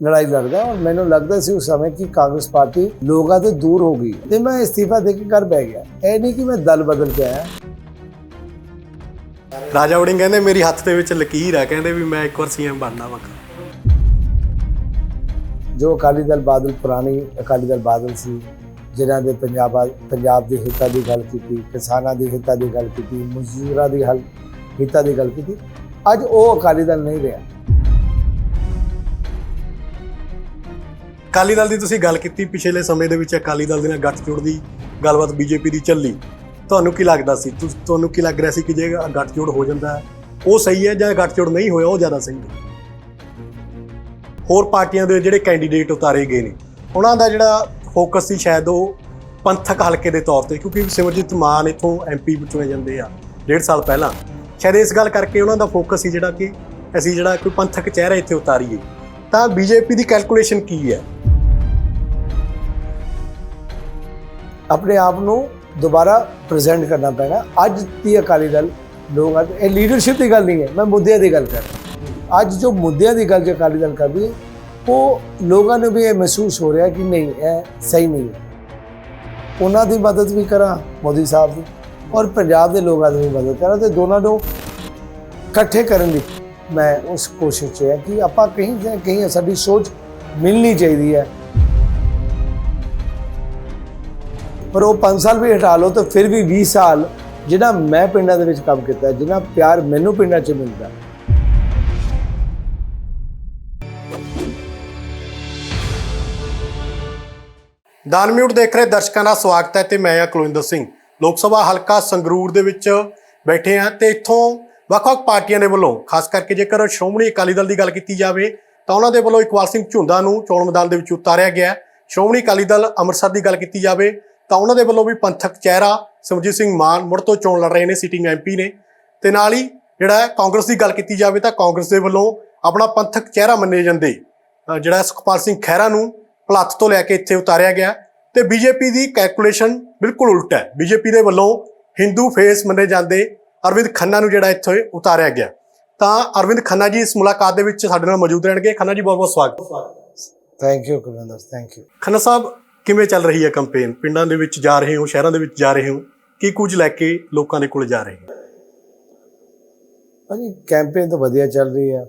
ਲੜਾਈ ਲੜਦਾ ਔਰ ਮੈਨੂੰ ਲੱਗਦਾ ਸੀ ਉਸ ਸਮੇਂ ਕਿ ਕਾਂਗਰਸ ਪਾਰਟੀ ਲੋਕਾਂ ਤੋਂ ਦੂਰ ਹੋ ਗਈ। ਤੇ ਮੈਂ ਇਸਤੀਫਾ ਦੇ ਕੇ ਘਰ ਬਹਿ ਗਿਆ। ਇਹ ਨਹੀਂ ਕਿ ਮੈਂ ਦਲ ਬਦਲ ਕੇ ਆਇਆ। ਰਾਜਾ ਵੜਿੰਗ ਕਹਿੰਦੇ ਮੇਰੀ ਹੱਥ ਦੇ ਵਿੱਚ ਲਕੀਰ ਹੈ ਕਹਿੰਦੇ ਵੀ ਮੈਂ ਇੱਕ ਵਾਰ ਸੀਐਮ ਬਣਨਾ ਵਾ। ਜੋ ਅਕਾਲੀ ਦਲ ਬਾਦਲ ਪੁਰਾਣੀ ਅਕਾਲੀ ਦਲ ਬਾਦਲ ਸੀ ਜਿਨ੍ਹਾਂ ਦੇ ਪੰਜਾਬ ਪੰਜਾਬ ਦੇ ਹਿੱਤਾਂ ਦੀ ਗੱਲ ਕੀਤੀ ਕਿਸਾਨਾਂ ਦੀ ਹਿੱਤਾਂ ਦੀ ਗੱਲ ਕੀਤੀ ਮਜ਼ਦੂਰਾਂ ਦੀ ਹਲ ਹਿੱਤਾਂ ਦੀ ਗੱਲ ਕੀਤੀ ਅੱਜ ਉਹ ਅਕਾਲੀ ਦਲ ਨਹੀਂ ਰਿਹਾ। ਅਕਾਲੀ ਦਲ ਦੀ ਤੁਸੀਂ ਗੱਲ ਕੀਤੀ ਪਿਛਲੇ ਸਮੇਂ ਦੇ ਵਿੱਚ ਅਕਾਲੀ ਦਲ ਦੇ ਨਾਲ ਗੱਠਜੋੜ ਦੀ ਗੱਲਬਾਤ ਬੀਜੇਪੀ ਦੀ ਚੱਲੀ। ਤੁਹਾਨੂੰ ਕੀ ਲੱਗਦਾ ਸੀ? ਤੁਸ- ਤੁਹਾਨੂੰ ਕੀ ਲੱਗ ਰਿਹਾ ਸੀ ਕਿ ਜੇ ਗੱਠਜੋੜ ਹੋ ਜਾਂਦਾ ਹੈ, ਉਹ ਸਹੀ ਹੈ ਜਾਂ ਗੱਠਜੋੜ ਨਹੀਂ ਹੋਇਆ ਉਹ ਜ਼ਿਆਦਾ ਸਹੀ ਹੈ? ਹੋਰ ਪਾਰਟੀਆਂ ਦੇ ਜਿਹੜੇ ਕੈਂਡੀਡੇਟ ਉਤਾਰੇ ਗਏ ਨੇ ਉਹਨਾਂ ਦਾ ਜਿਹੜਾ ਫੋਕਸ ਸੀ ਸ਼ਾਇਦ ਉਹ ਪੰਥਕ ਹਲਕੇ ਦੇ ਤੌਰ ਤੇ ਕਿਉਂਕਿ ਸਿਮਰਜੀਤ ਮਾਨ ਇਥੋਂ ਐਮਪੀ ਚੁਣੇ ਜਾਂਦੇ ਆ ਡੇਢ ਸਾਲ ਪਹਿਲਾਂ। ਸ਼ਾਇਦ ਇਸ ਗੱਲ ਕਰਕੇ ਉਹਨਾਂ ਦਾ ਫੋਕਸ ਸੀ ਜਿਹੜਾ ਕਿ ਅਸੀਂ ਜਿਹੜਾ ਕੋਈ ਪੰਥਕ ਚਿਹਰਾ ਇੱਥੇ ਉਤਾਰੀਏ। ਤਾਂ ਬੀਜੇਪੀ ਦੀ ਕੈਲਕੂਲੇਸ਼ਨ ਕੀ ਹੈ? ਆਪਣੇ ਆਪ ਨੂੰ ਦੁਬਾਰਾ ਪ੍ਰੈਜ਼ੈਂਟ ਕਰਨਾ ਪੈਣਾ। ਅੱਜ ਦੀ ਅਕਾਲੀ ਦਲ, ਲੋਕ ਅੱਜ, ਇਹ ਲੀਡਰਸ਼ਿਪ ਦੀ ਗੱਲ ਨਹੀਂ ਹੈ, ਮੈਂ ਮੁੱਦਿਆਂ ਦੀ ਗੱਲ ਕਰ ਰਿਹਾ ਅੱਜ ਜੋ ਮੁੱਦਿਆਂ ਦੀ ਗੱਲ ਜੋ ਅਕਾਲੀ ਦਲ ਕਰਦੀ ਹੈ ਉਹ ਲੋਕਾਂ ਨੂੰ ਵੀ ਇਹ ਮਹਿਸੂਸ ਹੋ ਰਿਹਾ ਕਿ ਨਹੀਂ, ਇਹ ਸਹੀ ਨਹੀਂ ਹੈ। ਉਹਨਾਂ ਦੀ ਮਦਦ ਵੀ ਕਰਾਂ, ਮੋਦੀ ਸਾਹਿਬ ਦੀ, ਔਰ ਪੰਜਾਬ ਦੇ ਲੋਕਾਂ ਦੀ ਵੀ ਮਦਦ ਕਰਾਂ ਤੇ ਦੋਨਾਂ ਨੂੰ ਇਕੱਠੇ ਕਰਨ ਦੀ ਮੈਂ ਉਸ ਕੋਸ਼ਿਸ਼ 'ਚ ਹੈ ਕਿ ਆਪਾਂ ਕहीं ਜਾਂ ਕहीं ਸਾਡੀ ਸੋਚ ਮਿਲਣੀ ਚਾਹੀਦੀ ਹੈ। ਪਰ ਉਹ 5 ਸਾਲ ਵੀ ਹਟਾ ਲਓ ਤਾਂ ਫਿਰ ਵੀ 20 ਸਾਲ ਜਿਹੜਾ ਮੈਂ ਪਿੰਡਾਂ ਦੇ ਵਿੱਚ ਕੰਮ ਕੀਤਾ, ਜਿੰਨਾ ਪਿਆਰ ਮੈਨੂੰ ਪਿੰਡਾਂ 'ਚ ਮਿਲਦਾ। ਦਾਨ ਮਿਊਟ ਦੇਖ ਰਹੇ ਦਰਸ਼ਕਾਂ ਦਾ ਸਵਾਗਤ ਹੈ ਤੇ ਮੈਂ ਆ ਕੁਲਵਿੰਦਰ ਸਿੰਘ। ਲੋਕ ਸਭਾ ਹਲਕਾ ਸੰਗਰੂਰ ਦੇ ਵਿੱਚ ਬੈਠੇ ਆ ਤੇ ਇੱਥੋਂ ਵੱਖ-ਵੱਖ ਪਾਰਟੀਆਂ ਦੇ ਵੱਲੋਂ, ਖਾਸ ਕਰਕੇ ਜੇਕਰ ਸ਼੍ਰੋਮਣੀ ਅਕਾਲੀ ਦਲ ਦੀ ਗੱਲ ਕੀਤੀ ਜਾਵੇ, ਤਾਂ ਉਹਨਾਂ ਦੇ ਵੱਲੋਂ ਇਕਬਾਲ ਸਿੰਘ ਝੁੰਦਾ ਨੂੰ ਚੋਣ ਮੈਦਾਨ ਦੇ ਵਿੱਚ ਉਤਾਰਿਆ ਗਿਆ ਸ਼੍ਰੋਮਣੀ ਅਕਾਲੀ ਦਲ ਅੰਮ੍ਰਿਤਸਰ ਦੀ ਗੱਲ ਕੀਤੀ ਜਾਵੇ ਤਾਂ ਉਹਨਾਂ ਦੇ ਵੱਲੋਂ ਵੀ ਪੰਥਕ ਚਿਹਰਾ ਸਿਮਰਜੀਤ ਸਿੰਘ ਮਾਨ ਮੁੜ ਤੋਂ ਚੋਣ ਲੜ ਰਹੇ ਨੇ ਸਿਟਿੰਗ ਐਮਪੀ ਨੇ। ਤੇ ਨਾਲ ਹੀ ਜਿਹੜਾ ਕਾਂਗਰਸ ਦੀ ਗੱਲ ਕੀਤੀ ਜਾਵੇ ਤਾਂ ਕਾਂਗਰਸ ਦੇ ਵੱਲੋਂ ਆਪਣਾ ਪੰਥਕ ਚਿਹਰਾ ਮੰਨੇ ਜਾਂਦੇ। ਜਿਹੜਾ ਸੁਖਪਾਲ ਸਿੰਘ ਖਹਿਰਾ ਨੂੰ ਭਲੱਥ ਤੋਂ ਲੈ ਕੇ ਇੱਥੇ ਉਤਾਰਿਆ ਗਿਆ। ਤੇ ਬੀਜੇਪੀ ਦੀ ਕੈਲਕੂਲੇਸ਼ਨ ਬਿਲਕੁਲ ਉਲਟ ਹੈ। ਬੀਜੇਪੀ ਦੇ ਵੱਲੋਂ ਹਿੰਦੂ ਫੇਸ ਮੰਨੇ ਜਾਂਦੇ ਅਰਵਿੰਦ ਖੰਨਾ ਨੂੰ ਜਿਹੜਾ ਇੱਥੇ ਉਤਾਰਿਆ ਗਿਆ। ਤਾਂ ਅਰਵਿੰਦ ਖੰਨਾ ਜੀ ਇਸ ਮੁਲਾਕਾਤ ਦੇ ਵਿੱਚ ਸਾਡੇ ਨਾਲ ਮੌਜੂਦ ਰਹਿਣਗੇ। ਖੰਨਾ ਜੀ ਬਹੁਤ ਬਹੁਤ ਸਵਾਗਤ। Thank you Kulwinder thank you Khanna Sahib ਕਿਵੇਂ ਚੱਲ ਰਹੀ ਹੈ ਕੈਂਪੇਨ ਪਿੰਡਾਂ ਦੇ ਵਿੱਚ ਜਾ ਰਹੇ ਹੋ, ਸ਼ਹਿਰਾਂ ਦੇ ਵਿੱਚ ਜਾ ਰਹੇ ਹੋ? ਕੀ ਕੁਝ ਲੈ ਕੇ ਲੋਕਾਂ ਦੇ ਕੋਲ ਜਾ ਰਹੇ ਹੋ? ਭਾਜੀ ਕੈਂਪੇਨ ਤਾਂ ਵਧੀਆ ਚੱਲ ਰਹੀ ਹੈ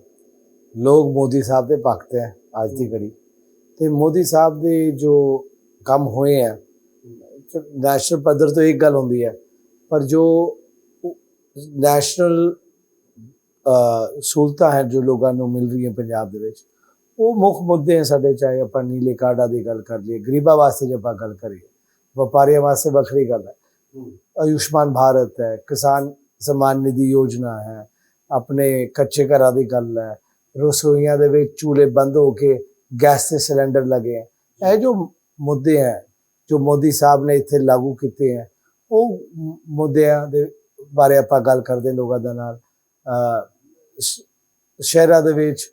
ਲੋਕ ਮੋਦੀ ਸਾਹਿਬ ਦੇ ਭਗਤ ਹੈ ਅੱਜ ਦੀ ਘੜੀ। ਤੇ ਮੋਦੀ ਸਾਹਿਬ ਦੇ ਜੋ ਕੰਮ ਹੋਏ ਹੈ ਨੈਸ਼ਨਲ ਪੱਧਰ ਤੋਂ ਇੱਕ ਗੱਲ ਹੁੰਦੀ ਹੈ ਪਰ ਜੋ ਨੈਸ਼ਨਲ ਸਹੂਲਤਾਂ ਹੈ ਜੋ ਲੋਕਾਂ ਨੂੰ ਮਿਲ ਰਹੀਆਂ ਪੰਜਾਬ ਦੇ ਵਿੱਚ ਉਹ ਮੁੱਖ ਮੁੱਦੇ ਹੈ ਸਾਡੇ ਚਾਹੇ ਆਪਾਂ ਨੀਲੇ ਕਾਰਡਾਂ ਦੀ ਗੱਲ ਕਰ ਲਈਏ ਗਰੀਬਾਂ ਵਾਸਤੇ ਜੇ ਆਪਾਂ ਗੱਲ ਕਰੀਏ ਵਪਾਰੀਆਂ ਵਾਸਤੇ ਵੱਖਰੀ ਗੱਲ ਹੈ। ਆਯੁਸ਼ਮਾਨ ਭਾਰਤ ਹੈ ਕਿਸਾਨ ਸਨਮਾਨ ਨਿਧੀ ਯੋਜਨਾ ਹੈ ਆਪਣੇ ਕੱਚੇ ਘਰਾਂ ਦੀ ਗੱਲ ਹੈ ਰਸੋਈਆਂ ਦੇ ਵਿੱਚ ਚੂਲੇ ਬੰਦ ਹੋ ਕੇ ਗੈਸ ਦੇ ਸਿਲੰਡਰ ਲੱਗੇ ਹੈ। ਇਹ ਜੋ ਮੁੱਦੇ ਹੈ ਜੋ ਮੋਦੀ ਸਾਹਿਬ ਨੇ ਇੱਥੇ ਲਾਗੂ ਕੀਤੇ ਹੈ ਉਹ ਮੁੱਦਿਆਂ ਦੇ ਬਾਰੇ ਆਪਾਂ ਗੱਲ ਕਰਦੇ ਲੋਕਾਂ ਦੇ ਨਾਲ। ਸ਼ਹਿਰਾਂ ਦੇ ਵਿੱਚ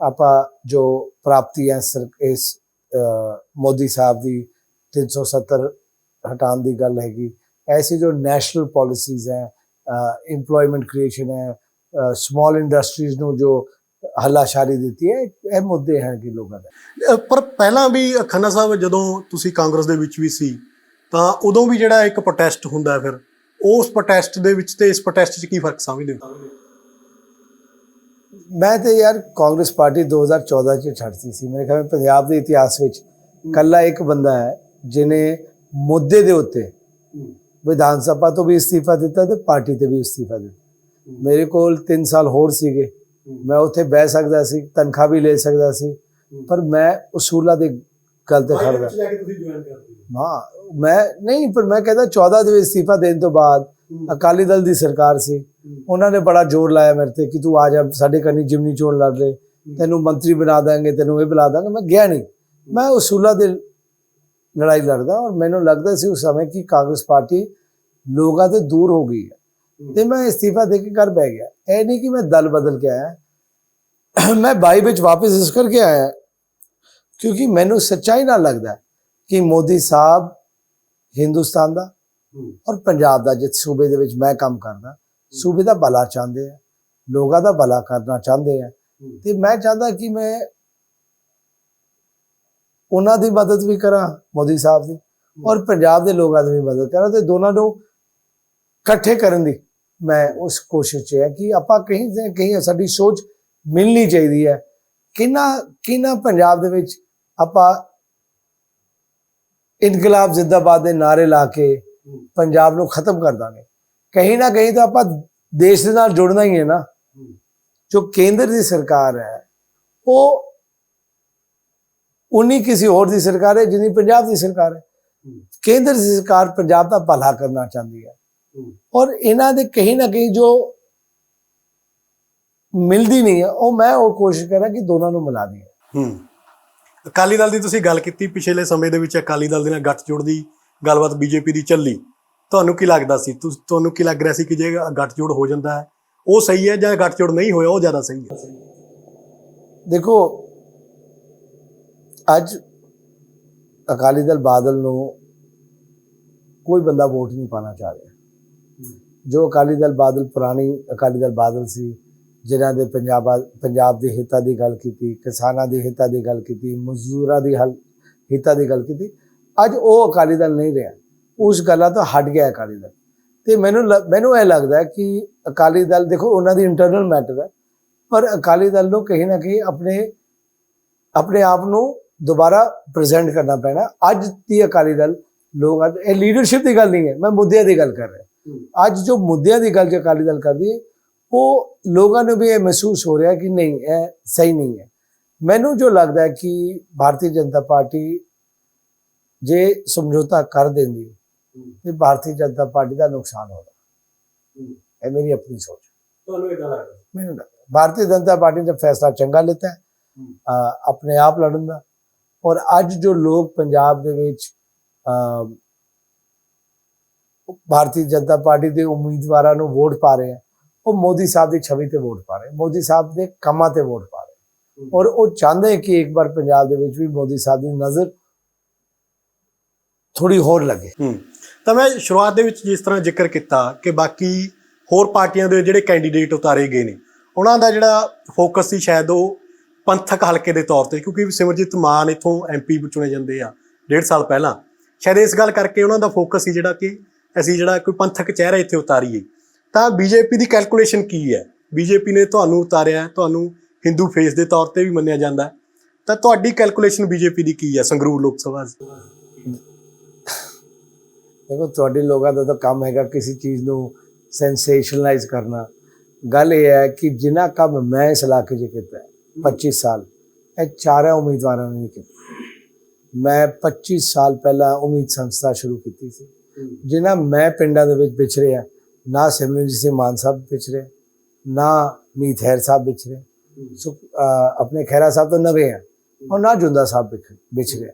ਆਪਾਂ ਜੋ ਪ੍ਰਾਪਤੀ ਹੈ ਸਰ, ਇਸ ਮੋਦੀ ਸਾਹਿਬ ਦੀ 370 ਹਟਾਉਣ ਦੀ ਗੱਲ ਹੈਗੀ। ਐਸੀ ਜੋ ਨੈਸ਼ਨਲ ਪਾਲਿਸੀਜ਼ ਹੈ ਇੰਪਲੋਇਮੈਂਟ ਕ੍ਰੀਏਸ਼ਨ ਹੈ ਸਮਾਲ ਇੰਡਸਟਰੀਜ਼ ਨੂੰ ਜੋ ਹੱਲਾਸ਼ਾਰੀ ਦਿੱਤੀ ਹੈ, ਇਹ ਮੁੱਦੇ ਹਨ ਕਿ ਲੋਕਾਂ ਦਾ। ਪਰ ਪਹਿਲਾਂ ਵੀ ਖੰਨਾ ਸਾਹਿਬ, ਜਦੋਂ ਤੁਸੀਂ ਕਾਂਗਰਸ ਦੇ ਵਿੱਚ ਵੀ ਸੀ, ਤਾਂ ਉਦੋਂ ਵੀ ਜਿਹੜਾ ਇੱਕ ਪ੍ਰੋਟੈਸਟ ਹੁੰਦਾ ਫਿਰ, ਉਸ ਪ੍ਰੋਟੈਸਟ ਦੇ ਵਿੱਚ ਤੇ ਇਸ ਪ੍ਰੋਟੈਸਟ 'ਚ ਕੀ ਫ਼ਰਕ ਸਮਝਦੇ ਹੋ? ਮੈਂ ਤੇ ਯਾਰ ਕਾਂਗਰਸ ਪਾਰਟੀ 2014 ਚ ਛੱਡਤੀ ਸੀ। ਮੇਰੇ ਖਿਆਲ ਪੰਜਾਬ ਦੇ ਇਤਿਹਾਸ ਵਿੱਚ ਕੱਲਾ ਇੱਕ ਬੰਦਾ ਹੈ ਜਿਨੇ ਮੁੱਦੇ ਦੇ ਉੱਤੇ ਵਿਧਾਨ ਸਭਾ ਤੋਂ ਵੀ ਅਸਤੀਫਾ ਦਿੱਤਾ ਤੇ ਪਾਰਟੀ ਤੇ ਵੀ ਅਸਤੀਫਾ ਦਿੱਤਾ। ਮੇਰੇ ਕੋਲ 3 ਸਾਲ ਹੋਰ ਸੀਗੇ। ਮੈਂ ਉੱਥੇ ਬਹਿ ਸਕਦਾ ਸੀ ਤਨਖਾਹ ਵੀ ਲੈ ਸਕਦਾ ਸੀ ਪਰ ਮੈਂ ਉਸੂਲਾਂ ਦੀ ਗੱਲ ਤੇ ਖੜਦਾ ਹਾਂ ਮੈਂ ਨਹੀਂ ਪਰ ਮੈਂ ਕਹਿੰਦਾ 14 ਦੇ ਵਿੱਚ ਅਸਤੀਫਾ ਦੇਣ ਤੋਂ ਬਾਅਦ ਅਕਾਲੀ ਦਲ ਦੀ ਸਰਕਾਰ ਸੀ। ਉਹਨਾਂ ਨੇ ਬੜਾ ਜ਼ੋਰ ਲਾਇਆ ਮੇਰੇ ਤੇ ਕਿ ਤੂੰ ਆ ਜਾ ਸਾਡੇ ਕੰਨੀ ਜਿਮਨੀ ਚੋਣ ਲੜ ਲੈ ਤੈਨੂੰ ਮੰਤਰੀ ਬਣਾ ਦਾਂਗੇ ਤੈਨੂੰ ਇਹ ਬੁਲਾ ਦਾਂਗੇ। ਮੈਂ ਗਿਆ ਨਹੀਂ। ਮੈਂ ਉਸੂਲਾਂ ਦੇ ਲੜਾਈ ਲੜਦਾ ਔਰ ਮੈਨੂੰ ਲੱਗਦਾ ਸੀ ਉਸ ਸਮੇਂ ਕਿ ਕਾਂਗਰਸ ਪਾਰਟੀ ਲੋਕਾਂ ਤੋਂ ਦੂਰ ਹੋ ਗਈ ਹੈ। ਤੇ ਮੈਂ ਅਸਤੀਫਾ ਦੇ ਕੇ ਘਰ ਬਹਿ ਗਿਆ। ਇਹ ਨਹੀਂ ਕਿ ਮੈਂ ਦਲ ਬਦਲ ਕੇ ਆਇਆ। ਮੈਂ 22 ਵਿੱਚ ਵਾਪਸ ਇਸ ਕਰਕੇ ਆਇਆ ਕਿਉਂਕਿ ਮੈਨੂੰ ਸੱਚਾਈ ਨਾਲ ਲੱਗਦਾ ਕਿ ਮੋਦੀ ਸਾਹਿਬ ਹਿੰਦੁਸਤਾਨ ਦਾ ਔਰ ਪੰਜਾਬ ਦਾ ਜਿਸ ਸੂਬੇ ਦੇ ਵਿੱਚ ਮੈਂ ਕੰਮ ਕਰਦਾ। ਸੂਬੇ ਦਾ ਭਲਾ ਚਾਹੁੰਦੇ ਆ, ਲੋਕਾਂ ਦਾ ਭਲਾ ਕਰਨਾ ਚਾਹੁੰਦੇ ਆ। ਤੇ ਮੈਂ ਚਾਹੁੰਦਾ ਕਿ ਮੈਂ ਉਹਨਾਂ ਦੀ ਮਦਦ ਵੀ ਕਰਾਂ, ਮੋਦੀ ਸਾਹਿਬ ਦੀ, ਔਰ ਪੰਜਾਬ ਦੇ ਲੋਕਾਂ ਦੀ ਵੀ ਮਦਦ ਕਰਾਂ ਤੇ ਦੋਨਾਂ ਨੂੰ ਇਕੱਠੇ ਕਰਨ ਦੀ ਮੈਂ ਉਸ ਕੋਸ਼ਿਸ਼ 'ਚ ਹੈ ਕਿ ਆਪਾਂ ਕहीं ਨਾ ਕਹੀਂ ਸਾਡੀ ਸੋਚ ਮਿਲਣੀ ਚਾਹੀਦੀ ਹੈ। ਕਿੰਨਾ ਕਿੰਨਾ ਪੰਜਾਬ ਦੇ ਵਿੱਚ ਆਪਾਂ ਇਨਕਲਾਬ ਜ਼ਿੰਦਾਬਾਦ ਦੇ ਨਾਰੇ ਲਾ ਕੇ ਪੰਜਾਬ ਨੂੰ ਖਤਮ ਕਰ ਦਾਂਗੇ। ਕਹੀਂ ਨਾ ਕਹੀਂ ਤਾਂ ਆਪਾਂ ਦੇਸ਼ ਦੇ ਨਾਲ ਜੁੜਨਾ ਹੀ ਹੈ ਨਾ। ਜੋ ਕੇਂਦਰ ਦੀ ਸਰਕਾਰ ਹੈ, ਉਹ ਉਨੀ ਕਿਸੇ ਹੋਰ ਦੀ ਸਰਕਾਰ ਹੈ ਜਿੰਨੀ ਪੰਜਾਬ ਦੀ ਸਰਕਾਰ ਹੈ। ਕੇਂਦਰ ਦੀ ਸਰਕਾਰ ਪੰਜਾਬ ਦਾ ਭਲਾ ਕਰਨਾ ਚਾਹੁੰਦੀ ਹੈ। ਔਰ ਇਹਨਾਂ ਦੇ ਕਹੀਂ ਨਾ ਕਹੀਂ ਜੋ ਮਿਲਦੀ ਨਹੀਂ ਹੈ, ਉਹ ਮੈਂ ਉਹ ਕੋਸ਼ਿਸ਼ ਕਰਾਂ ਕਿ ਦੋਨਾਂ ਨੂੰ ਮਿਲਾ ਦੀ ਹੂੰ। ਅਕਾਲੀ ਦਲ ਦੀ ਤੁਸੀਂ ਗੱਲ ਕੀਤੀ ਪਿਛਲੇ ਸਮੇਂ ਦੇ ਵਿੱਚ, ਅਕਾਲੀ ਦਲ ਦੇ ਨਾਲ ਗੱਠ ਜੁੜਦੀ ਗੱਲਬਾਤ ਬੀਜੇਪੀ ਦੀ ਚੱਲੀ, ਤੁਹਾਨੂੰ ਕੀ ਲੱਗਦਾ ਸੀ? ਤੁਸ- ਤੁਹਾਨੂੰ ਕੀ ਲੱਗ ਰਿਹਾ ਸੀ ਕਿ ਜੇ ਗੱਠਜੋੜ ਹੋ ਜਾਂਦਾ ਹੈ, ਉਹ ਸਹੀ ਹੈ ਜਾਂ ਗੱਠਜੋੜ ਨਹੀਂ ਹੋਇਆ, ਉਹ ਜ਼ਿਆਦਾ ਸਹੀ ਹੈ? ਦੇਖੋ, ਅੱਜ ਅਕਾਲੀ ਦਲ ਬਾਦਲ ਨੂੰ ਕੋਈ ਬੰਦਾ ਵੋਟ ਨਹੀਂ ਪਾਣਾ ਚਾਹ ਰਿਹਾ। ਜੋ ਅਕਾਲੀ ਦਲ ਬਾਦਲ, ਪੁਰਾਣੀ ਅਕਾਲੀ ਦਲ ਬਾਦਲ ਸੀ, ਜਿਨ੍ਹਾਂ ਦੇ ਪੰਜਾਬ ਪੰਜਾਬ ਦੇ ਹਿੱਤਾਂ ਦੀ ਗੱਲ ਕੀਤੀ, ਕਿਸਾਨਾਂ ਦੇ ਹਿੱਤਾਂ ਦੀ ਗੱਲ ਕੀਤੀ, ਮਜ਼ਦੂਰਾਂ ਦੀ ਹਲ, ਹਿੱਤਾਂ ਦੀ ਗੱਲ ਕੀਤੀ ਅੱਜ ਉਹ ਅਕਾਲੀ ਦਲ ਨਹੀਂ ਰਿਹਾ। ਉਸ ਗੱਲਾਂ ਤੋਂ ਹਟ ਗਿਆ ਅਕਾਲੀ ਦਲ। ਤੇ ਮੈਨੂੰ ਮੈਨੂੰ ਇਹ ਲੱਗਦਾ ਕਿ ਅਕਾਲੀ ਦਲ ਦੇਖੋ ਉਹਨਾਂ ਦੀ ਇੰਟਰਨਲ ਮੈਟਰ ਹੈ। ਪਰ ਅਕਾਲੀ ਦਲ ਨੂੰ ਕहीं ਨਾ ਕहीं ਆਪਣੇ ਆਪਣੇ ਆਪ ਨੂੰ ਦੁਬਾਰਾ ਪ੍ਰੈਜ਼ੈਂਟ ਕਰਨਾ ਪੈਣਾ। ਅੱਜ ਦੀ ਅਕਾਲੀ ਦਲ ਲੋਕ ਇਹ ਲੀਡਰਸ਼ਿਪ ਦੀ ਗੱਲ ਨਹੀਂ ਹੈ ਮੈਂ ਮੁੱਦਿਆਂ ਦੀ ਗੱਲ ਕਰ ਰਿਹਾ। ਅੱਜ ਜੋ ਮੁੱਦਿਆਂ ਦੀ ਗੱਲ ਜੋ ਅਕਾਲੀ ਦਲ ਕਰਦੀ ਹੈ ਉਹ ਲੋਕਾਂ ਨੂੰ ਵੀ ਇਹ ਮਹਿਸੂਸ ਹੋ ਰਿਹਾ ਕਿ ਨਹੀਂ ਇਹ ਸਹੀ ਨਹੀਂ ਹੈ। ਮੈਨੂੰ ਜੋ ਲੱਗਦਾ ਹੈ ਕਿ ਭਾਰਤੀ ਜਨਤਾ ਪਾਰਟੀ ਜੇ ਸਮਝੌਤਾ ਕਰ ਦਿੰਦੀ ਤੇ ਭਾਰਤੀ ਜਨਤਾ ਪਾਰਟੀ ਦਾ ਨੁਕਸਾਨ ਹੋਣਾ। ਇਹ ਮੇਰੀ ਆਪਣੀ ਸੋਚ। ਤੁਹਾਨੂੰ ਇਦਾਂ ਲੱਗਦਾ? ਮੈਨੂੰ ਲੱਗਦਾ। ਭਾਰਤੀ ਜਨਤਾ ਪਾਰਟੀ ਦਾ ਫੈਸਲਾ ਚੰਗਾ ਲਿੱਤਾ ਆਪਣੇ ਆਪ ਲੜਨ ਦਾ। ਔਰ ਅੱਜ ਜੋ ਲੋਕ ਪੰਜਾਬ ਦੇ ਵਿੱਚ ਭਾਰਤੀ ਜਨਤਾ ਪਾਰਟੀ ਦੇ ਉਮੀਦਵਾਰਾਂ ਨੂੰ ਵੋਟ ਪਾ ਰਹੇ ਆ ਉਹ ਮੋਦੀ ਸਾਹਿਬ ਦੀ ਛਵੀ ਤੇ ਵੋਟ ਪਾ ਰਹੇ ਮੋਦੀ ਸਾਹਿਬ ਦੇ ਕੰਮਾਂ ਤੇ ਵੋਟ ਪਾ ਰਹੇ ਔਰ ਉਹ ਚਾਹੁੰਦੇ ਕਿ ਇੱਕ ਵਾਰ ਪੰਜਾਬ ਦੇ ਵਿੱਚ ਵੀ ਮੋਦੀ ਸਾਹਿਬ ਦੀ ਨਜ਼ਰ ਥੋੜੀ ਹੋਰ ਲੱਗੇ। ਤਾਂ ਮੈਂ ਸ਼ੁਰੂਆਤ ਦੇ ਵਿੱਚ ਜਿਸ ਤਰ੍ਹਾਂ ਜ਼ਿਕਰ ਕੀਤਾ ਕਿ ਬਾਕੀ ਹੋਰ ਪਾਰਟੀਆਂ ਦੇ ਜਿਹੜੇ ਕੈਂਡੀਡੇਟ ਉਤਾਰੇ ਗਏ ਨੇ, ਉਹਨਾਂ ਦਾ ਜਿਹੜਾ ਫੋਕਸ ਸੀ ਸ਼ਾਇਦ ਉਹ ਪੰਥਕ ਹਲਕੇ ਦੇ ਤੌਰ ਤੇ, ਕਿਉਂਕਿ ਸਿਮਰਜੀਤ ਮਾਨ ਇਥੋਂ ਐਮਪੀ ਚੁਣੇ ਜਾਂਦੇ ਆ ਡੇਢ ਸਾਲ ਪਹਿਲਾਂ। ਸ਼ਾਇਦ ਇਸ ਗੱਲ ਕਰਕੇ ਉਹਨਾਂ ਦਾ ਫੋਕਸ ਸੀ ਜਿਹੜਾ ਕਿ ਅਸੀਂ ਜਿਹੜਾ ਕੋਈ ਪੰਥਕ ਚਿਹਰਾ ਇੱਥੇ ਉਤਾਰੀਏ। ਤਾਂ ਬੀਜੇਪੀ ਦੀ ਕੈਲਕੂਲੇਸ਼ਨ ਕੀ ਹੈ? ਬੀਜੇਪੀ ਨੇ ਤੁਹਾਨੂੰ ਉਤਾਰਿਆ, ਤੁਹਾਨੂੰ ਹਿੰਦੂ ਫੇਸ ਦੇ ਤੌਰ ਤੇ ਵੀ ਮੰਨਿਆ ਜਾਂਦਾ। ਤਾਂ ਤੁਹਾਡੀ ਕੈਲਕੂਲੇਸ਼ਨ ਬੀਜੇਪੀ ਦੀ ਕੀ ਹੈ, ਸੰਗਰੂਰ ਲੋਕ ਸਭਾ 'ਚ? ਦੇਖੋ ਤੁਹਾਡੇ ਲੋਕਾਂ ਦਾ ਤਾਂ ਕੰਮ ਹੈਗਾ ਕਿਸੇ ਚੀਜ਼ ਨੂੰ ਸੈਂਸੇਸ਼ਨਲਾਈਜ਼ ਕਰਨਾ। ਗੱਲ ਇਹ ਹੈ ਕਿ ਜਿੰਨਾ ਕੰਮ ਮੈਂ ਇਸ ਇਲਾਕੇ 'ਚ ਕੀਤਾ ਹੈ, 25 ਸਾਲ ਇਹ ਚਾਰਾਂ ਉਮੀਦਵਾਰਾਂ ਨੇ ਨਹੀਂ ਕੀਤਾ। ਮੈਂ 25 ਸਾਲ ਪਹਿਲਾਂ ਉਮੀਦ ਸੰਸਥਾ ਸ਼ੁਰੂ ਕੀਤੀ ਸੀ। ਜਿਨ੍ਹਾਂ ਮੈਂ ਪਿੰਡਾਂ ਦੇ ਵਿੱਚ ਵਿਚਰਿਆ ਨਾ ਸਿਮਰਨਜੀਤ ਸਿੰਘ ਮਾਨ ਸਾਹਿਬ ਵਿਚਰੇ ਨਾ ਮੀਤ ਹੈਰ ਸਾਹਿਬ ਵਿਚਰੇ ਸੋ ਆਪਣੇ ਖੈਰਾ ਸਾਹਿਬ ਤੋਂ ਨਵੇਂ ਆ ਔਰ ਨਾ ਜੁੰਦਾ ਸਾਹਿਬ ਵਿਚ- ਵਿਚਰੇ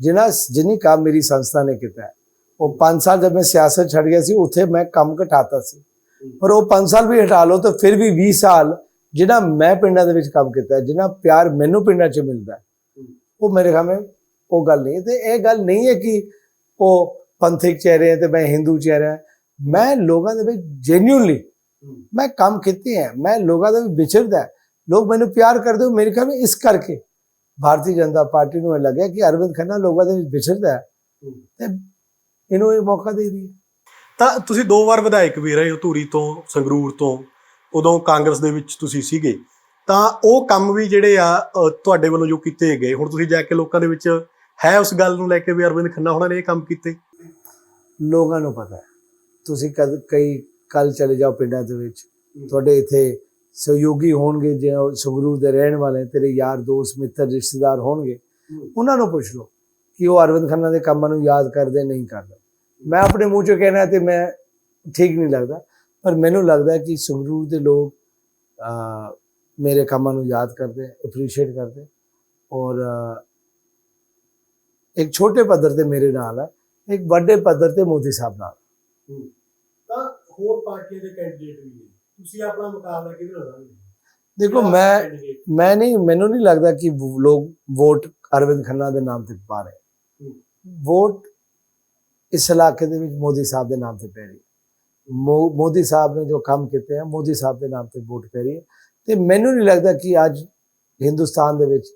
ਜਿਨ੍ਹਾਂ ਜਿਨੀ ਕੰਮ ਮੇਰੀ ਸੰਸਥਾ ਨੇ ਕੀਤਾ ਉਹ 5 ਸਾਲ ਜਦ ਮੈਂ ਸਿਆਸਤ ਛੱਡ ਗਿਆ ਸੀ, ਉੱਥੇ ਮੈਂ ਕੰਮ ਘਟਾਤਾ ਸੀ। ਪਰ ਉਹ 5 ਸਾਲ ਵੀ ਹਟਾ ਲਓ ਤਾਂ ਫਿਰ ਵੀ 20 ਸਾਲ ਜਿਹੜਾ ਮੈਂ ਪਿੰਡਾਂ ਦੇ ਵਿੱਚ ਕੰਮ ਕੀਤਾ, ਜਿੰਨਾ ਪਿਆਰ ਮੈਨੂੰ ਪਿੰਡਾਂ 'ਚ ਮਿਲਦਾ। ਉਹ ਮੇਰੇ ਖਾਮੇ ਉਹ ਗੱਲ ਨਹੀਂ ਤੇ ਇਹ ਗੱਲ ਨਹੀਂ ਹੈ ਕਿ ਉਹ ਪੰਥਕ ਚਿਹਰੇ ਹੈ ਤੇ ਮੈਂ ਹਿੰਦੂ ਚਿਹਰਾ ਮੈਂ ਲੋਕਾਂ ਦੇ ਵਿੱਚ ਜੈਨੂਇਨਲੀ ਮੈਂ ਕੰਮ ਕੀਤੇ ਹੈ। ਮੈਂ ਲੋਕਾਂ ਦੇ ਵਿੱਚ ਵਿਚਰਦਾ ਲੋਕ ਮੈਨੂੰ ਪਿਆਰ ਕਰਦੇ ਹੋ ਮੇਰੇ ਖਿਆਲ ਇਸ ਕਰਕੇ ਭਾਰਤੀ ਜਨਤਾ ਪਾਰਟੀ ਨੂੰ ਇਹ ਲੱਗਿਆ ਕਿ ਅਰਵਿੰਦ ਖੰਨਾ ਲੋਕਾਂ ਦੇ ਵਿੱਚ ਵਿਚਰਦਾ ਤੇ ਇਹਨੂੰ ਇਹ ਮੌਕਾ ਦੇ ਦਈਏ। ਤਾਂ ਤੁਸੀਂ ਦੋ ਵਾਰ ਵਿਧਾਇਕ ਵੀ ਰਹੇ ਹੋ ਧੂਰੀ ਤੋਂ ਸੰਗਰੂਰ ਤੋਂ ਉਦੋਂ ਕਾਂਗਰਸ ਦੇ ਵਿੱਚ ਤੁਸੀਂ ਸੀਗੇ। ਤਾਂ ਉਹ ਕੰਮ ਵੀ ਜਿਹੜੇ ਆ ਤੁਹਾਡੇ ਵੱਲੋਂ ਜੋ ਕੀਤੇ ਗਏ ਹੁਣ ਤੁਸੀਂ ਜਾ ਕੇ ਲੋਕਾਂ ਦੇ ਵਿੱਚ ਹੈ ਉਸ ਗੱਲ ਨੂੰ ਲੈ ਕੇ ਵੀ ਅਰਵਿੰਦ ਖੰਨਾ ਉਹਨਾਂ ਨੇ ਇਹ ਕੰਮ ਕੀਤੇ? ਲੋਕਾਂ ਨੂੰ ਪਤਾ ਹੈ। ਤੁਸੀਂ ਕਦ ਕਈ ਕੱਲ ਚਲੇ ਜਾਓ ਪਿੰਡਾਂ ਦੇ ਵਿੱਚ। ਤੁਹਾਡੇ ਇੱਥੇ ਸਹਿਯੋਗੀ ਹੋਣਗੇ ਜੇ ਸੰਗਰੂਰ ਦੇ ਰਹਿਣ ਵਾਲੇ ਤੇਰੇ ਯਾਰ ਦੋਸਤ ਮਿੱਤਰ ਰਿਸ਼ਤੇਦਾਰ ਹੋਣਗੇ। ਉਹਨਾਂ ਨੂੰ ਪੁੱਛ ਲਓ। ਕਿ ਉਹ ਅਰਵਿੰਦ ਖੰਨਾ ਦੇ ਕੰਮਾਂ ਨੂੰ ਯਾਦ ਕਰਦੇ ਨਹੀਂ ਕਰਦੇ। ਮੈਂ ਆਪਣੇ ਮੂੰਹ ਚੋਂ ਕਹਿਣਾ ਤੇ ਮੈਂ ਠੀਕ ਨਹੀਂ ਲੱਗਦਾ ਪਰ ਮੈਨੂੰ ਲੱਗਦਾ ਕਿ ਸੰਗਰੂਰ ਦੇ ਲੋਕ ਮੇਰੇ ਕੰਮਾਂ ਨੂੰ ਯਾਦ ਕਰਦੇ ਅਪਰੀਸ਼ੀਏਟ ਕਰਦੇ ਔਰ ਇੱਕ ਛੋਟੇ ਪੱਧਰ ਤੇ ਮੇਰੇ ਨਾਲ ਹੈ ਇੱਕ ਵੱਡੇ ਪੱਧਰ ਤੇ ਮੋਦੀ ਸਾਹਿਬ ਨਾਲ। ਤਾਂ ਹੋਰ ਪਾਰਟੀਆਂ ਦੇ ਕੈਂਡੀਡੇਟ ਵੀ ਨੇ। ਤੁਸੀਂ ਆਪਣਾ ਮੁਕਾਬਲਾ ਕਿਹਦੇ ਨਾਲ ਲਾਉਂਗੇ ਦੇਖੋ ਮੈਂ ਮੈਂ ਨਹੀਂ ਮੈਨੂੰ ਨਹੀਂ ਲੱਗਦਾ ਕਿ ਲੋਕ ਵੋਟ ਅਰਵਿੰਦ ਖੰਨਾ ਦੇ ਨਾਮ ਤੇ ਪਾ ਰਹੇ। ਵੋਟ ਇਸ ਇਲਾਕੇ ਦੇ ਵਿੱਚ ਮੋਦੀ ਸਾਹਿਬ ਦੇ ਨਾਮ ਤੇ ਪੈ ਰਹੀ ਹੈ। ਮੋਦੀ ਸਾਹਿਬ ਨੇ ਜੋ ਕੰਮ ਕੀਤੇ ਹੈ ਮੋਦੀ ਸਾਹਿਬ ਦੇ ਨਾਮ ਤੇ ਵੋਟ ਪੈ ਰਹੀ ਹੈ। ਤੇ ਮੈਨੂੰ ਨਹੀਂ ਲੱਗਦਾ ਕਿ ਅੱਜ ਹਿੰਦੁਸਤਾਨ ਦੇ ਵਿੱਚ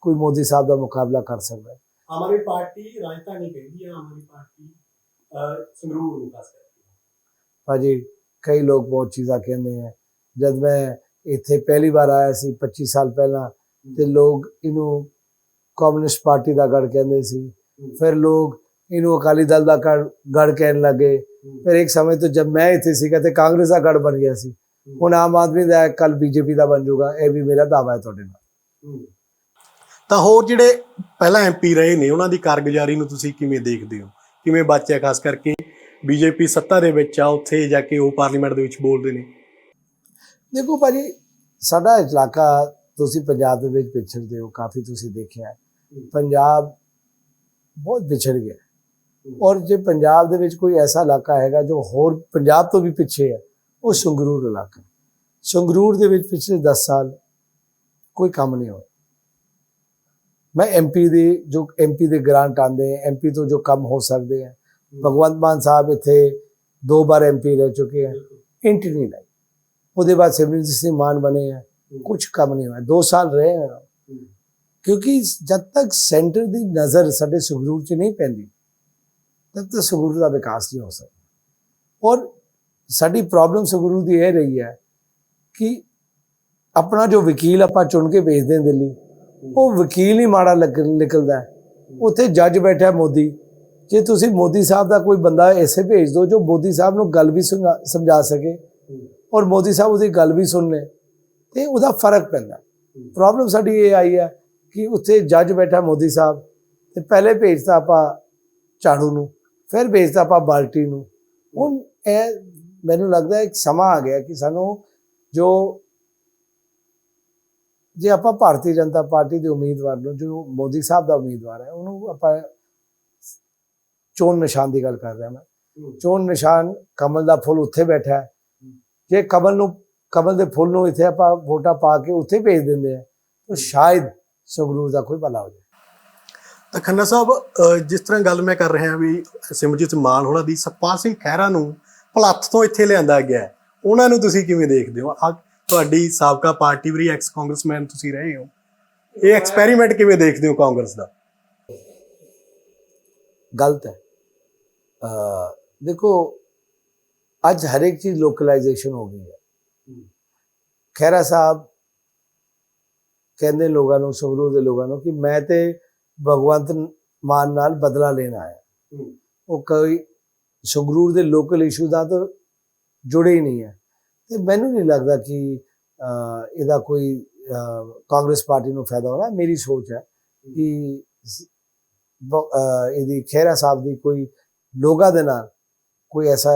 ਕੋਈ ਮੋਦੀ ਸਾਹਿਬ ਦਾ ਮੁਕਾਬਲਾ ਕਰ ਸਕਦਾ ਹੈ। ਆਦਮੀ ਪਾਰਟੀ ਰਾਜਧਾਨੀ ਕਹਿੰਦੀ ਆ ਆਮ ਆਦਮੀ ਪਾਰਟੀ ਸੰਗਰੂਰ ਨੂੰ ਖਾਸ ਕਰਕੇ। ਭਾਜੀ ਕਈ ਲੋਕ ਬਹੁਤ ਚੀਜ਼ਾਂ ਕਹਿੰਦੇ ਆ। ਜਦ ਮੈਂ ਇੱਥੇ ਪਹਿਲੀ ਵਾਰ ਆਇਆ ਸੀ 25 ਸਾਲ ਪਹਿਲਾਂ ਤੇ ਲੋਕ ਇਹਨੂੰ ਕਮਿਊਨਿਸਟ ਪਾਰਟੀ ਦਾ ਗੜ ਕਹਿੰਦੇ ਸੀ। ਫਿਰ ਲੋਕ ਇਹਨੂੰ ਅਕਾਲੀ ਦਲ ਦਾ ਗੜ ਕਹਿਣ ਲੱਗੇ। ਫਿਰ ਇੱਕ ਸਮੇਂ ਤੋਂ ਜਦ ਮੈਂ ਇੱਥੇ ਸੀਗਾ ਤੇ ਕਾਂਗਰਸ ਦਾ ਗੜ ਬਣ ਗਿਆ ਸੀ। ਹੁਣ ਆਮ ਆਦਮੀ ਦਾ ਕੱਲ ਬੀਜੇਪੀ ਦਾ ਬਣ ਜਾਊਗਾ ਇਹ ਵੀ ਮੇਰਾ ਦਾਅਵਾ ਹੈ ਤੁਹਾਡੇ ਨਾਲ। ਤਾਂ ਹੋਰ ਜਿਹੜੇ ਪਹਿਲਾਂ ਐਮਪੀ ਰਹੇ ਨੇ ਉਹਨਾਂ ਦੀ ਕਾਰਗੁਜ਼ਾਰੀ ਨੂੰ ਤੁਸੀਂ ਕਿਵੇਂ ਦੇਖਦੇ ਹੋ? ਕਿਵੇਂ ਬਾਚਿਆ ਖਾਸ ਕਰਕੇ ਬੀਜੇਪੀ ਸੱਤਾ ਦੇ ਵਿੱਚ ਆ ਉੱਥੇ ਜਾ ਕੇ ਉਹ ਪਾਰਲੀਮੈਂਟ ਦੇ ਵਿੱਚ ਬੋਲਦੇ ਨੇ? ਦੇਖੋ ਭਾਜੀ ਸਾਡਾ ਇਲਾਕਾ ਤੁਸੀਂ ਪੰਜਾਬ ਦੇ ਵਿੱਚ ਵਿਛੜਦੇ ਹੋ ਕਾਫੀ ਤੁਸੀਂ ਦੇਖਿਆ। ਪੰਜਾਬ ਬਹੁਤ ਵਿਛੜ ਗਿਆ। ਔਰ ਜੇ ਪੰਜਾਬ ਦੇ ਵਿੱਚ ਕੋਈ ਐਸਾ ਇਲਾਕਾ ਹੈਗਾ ਜੋ ਹੋਰ ਪੰਜਾਬ ਤੋਂ ਵੀ ਪਿੱਛੇ ਹੈ, ਉਹ ਸੰਗਰੂਰ ਇਲਾਕਾ। ਸੰਗਰੂਰ ਦੇ ਵਿੱਚ ਪਿਛਲੇ 10 ਸਾਲ ਕੋਈ ਕੰਮ ਨਹੀਂ ਹੋਇਆ। ਮੈਂ ਐਮਪੀ ਦੇ ਜੋ ਐਮਪੀ ਦੇ ਗ੍ਰਾਂਟ ਆਉਂਦੇ ਹੈ ਐਮਪੀ ਤੋਂ ਜੋ ਕੰਮ ਹੋ ਸਕਦੇ ਹੈ ਭਗਵੰਤ ਮਾਨ ਸਾਹਿਬ ਇੱਥੇ ਦੋ ਵਾਰ ਐਮਪੀ ਰਹਿ ਚੁੱਕੇ ਹੈ ਇੰਟਰੀ ਨਹੀਂ ਲਾਈ। ਉਹਦੇ ਬਾਅਦ ਸਿਮਰਨਜੀਤ ਸਿੰਘ ਮਾਨ ਬਣੇ ਹੈ ਕੁਝ ਕੰਮ ਨਹੀਂ ਹੋਇਆ। 2 ਸਾਲ ਰਹੇ ਹੈ ਕਿਉਂਕਿ ਜਦ ਤੱਕ ਸੈਂਟਰ ਦੀ ਨਜ਼ਰ ਸਾਡੇ ਸੰਗਰੂਰ 'ਚ ਨਹੀਂ ਪੈਂਦੀ ਤਦ ਤੱਕ ਸੰਗਰੂਰ ਦਾ ਵਿਕਾਸ ਨਹੀਂ ਹੋ ਸਕਦਾ। ਔਰ ਸਾਡੀ ਪ੍ਰੋਬਲਮ ਸੰਗਰੂਰ ਦੀ ਇਹ ਰਹੀ ਹੈ ਕਿ ਆਪਣਾ ਜੋ ਵਕੀਲ ਆਪਾਂ ਚੁਣ ਕੇ ਭੇਜਦੇ ਹਾਂ ਦਿੱਲੀ ਉਹ ਵਕੀਲ ਹੀ ਮਾੜਾ ਲੱਗ ਨਿਕਲਦਾ। ਉੱਥੇ ਜੱਜ ਬੈਠਾ ਮੋਦੀ। ਜੇ ਤੁਸੀਂ ਮੋਦੀ ਸਾਹਿਬ ਦਾ ਕੋਈ ਬੰਦਾ ਐਸੇ ਭੇਜ ਦਿਓ ਜੋ ਮੋਦੀ ਸਾਹਿਬ ਨੂੰ ਗੱਲ ਵੀ ਸਮਝਾ ਸਕੇ ਔਰ ਮੋਦੀ ਸਾਹਿਬ ਉਹਦੀ ਗੱਲ ਵੀ ਸੁਣ ਲੈ ਤੇ ਉਹਦਾ ਫ਼ਰਕ ਪੈਂਦਾ। ਪ੍ਰੋਬਲਮ ਸਾਡੀ ਇਹ ਆਈ ਹੈ ਕਿ ਉੱਥੇ ਜੱਜ ਬੈਠਾ ਮੋਦੀ ਸਾਹਿਬ ਤੇ ਪਹਿਲੇ ਭੇਜਤਾ ਆਪਾਂ ਝਾੜੂ ਨੂੰ ਫਿਰ ਭੇਜਤਾ ਆਪਾਂ ਬਾਲਟੀ ਨੂੰ। ਹੁਣ ਇਹ ਮੈਨੂੰ ਲੱਗਦਾ ਇੱਕ ਸਮਾਂ ਆ ਗਿਆ ਕਿ ਸਾਨੂੰ ਜੋ ਜੇ ਆਪਾਂ ਭਾਰਤੀ ਜਨਤਾ ਪਾਰਟੀ ਦੇ ਉਮੀਦਵਾਰ ਨੂੰ ਜੋ ਮੋਦੀ ਸਾਹਿਬ ਦਾ ਉਮੀਦਵਾਰ ਹੈ ਉਹਨੂੰ ਆਪਾਂ ਚੋਣ ਨਿਸ਼ਾਨ ਦੀ ਗੱਲ ਕਰ ਰਿਹਾ ਮੈਂ। ਚੋਣ ਨਿਸ਼ਾਨ ਕਮਲ ਦਾ ਫੁੱਲ ਉੱਥੇ ਬੈਠਾ ਹੈ। ਜੇ ਕਮਲ ਨੂੰ ਕਮਲ ਦੇ ਫੁੱਲ ਨੂੰ ਇੱਥੇ ਆਪਾਂ ਵੋਟਾਂ ਪਾ ਕੇ ਉੱਥੇ ਭੇਜ ਦਿੰਦੇ ਆ ਤਾਂ ਸ਼ਾਇਦ ਸੰਗਰੂਰ ਦਾ ਕੋਈ ਭਲਾ ਹੋ ਜਾਏ। ਤਾਂ ਖੰਨਾ ਸਾਹਿਬ ਜਿਸ ਤਰ੍ਹਾਂ ਗੱਲ ਮੈਂ ਕਰ ਰਿਹਾ ਵੀ ਸਿਮਰਜੀਤ ਮਾਨ ਹੋਣਾ ਦੀ ਸਤਪਾਲ ਸਿੰਘ ਖਹਿਰਾ ਨੂੰ ਭਲੱਥ ਤੋਂ ਇੱਥੇ ਲਿਆਂਦਾ ਗਿਆ। ਉਹਨਾਂ ਨੂੰ ਤੁਸੀਂ ਕਿਵੇਂ ਦੇਖਦੇ ਹੋ? ਆ ਤੁਹਾਡੀ ਸਾਬਕਾ ਪਾਰਟੀ ਵੀ ਐਕਸ ਕਾਂਗਰਸਮੈਨ ਤੁਸੀਂ ਰਹੇ ਹੋ। ਇਹ ਐਕਸਪੈਰੀਮੈਂਟ ਕਿਵੇਂ ਦੇਖਦੇ ਹੋ ਕਾਂਗਰਸ ਦਾ? ਗਲਤ ਹੈ। ਅ ਦੇਖੋ ਅੱਜ ਹਰ ਇੱਕ ਚੀਜ਼ ਲੋਕਲਾਈਜੇਸ਼ਨ ਹੋ ਗਈ ਹੈ। ਖੈਰਾ ਸਾਹਿਬ ਕਹਿੰਦੇ ਲੋਕਾਂ ਨੂੰ ਸੰਗਰੂਰ ਦੇ ਲੋਕਾਂ ਨੂੰ ਕਿ ਮੈਂ ਤੇ ਭਗਵੰਤ ਮਾਨ ਨਾਲ ਬਦਲਾ ਲੈਣ ਆਇਆ। ਉਹ ਕੋਈ ਸੰਗਰੂਰ ਦੇ ਲੋਕਲ ਇਸ਼ੂ ਦਾ ਤਾਂ ਜੁੜੇ ਹੀ ਨਹੀਂ ਹੈ। ਤੇ ਮੈਨੂੰ ਨਹੀਂ ਲੱਗਦਾ ਕਿ ਇਹਦਾ ਕੋਈ ਕਾਂਗਰਸ ਪਾਰਟੀ ਨੂੰ ਫਾਇਦਾ ਹੋਣਾ ਮੇਰੀ ਸੋਚ ਹੈ ਕਿ ਇਹਦੀ ਖਹਿਰਾ ਸਾਹਿਬ ਦੀ ਕੋਈ ਲੋਕਾਂ ਦੇ ਨਾਲ ਕੋਈ ਐਸਾ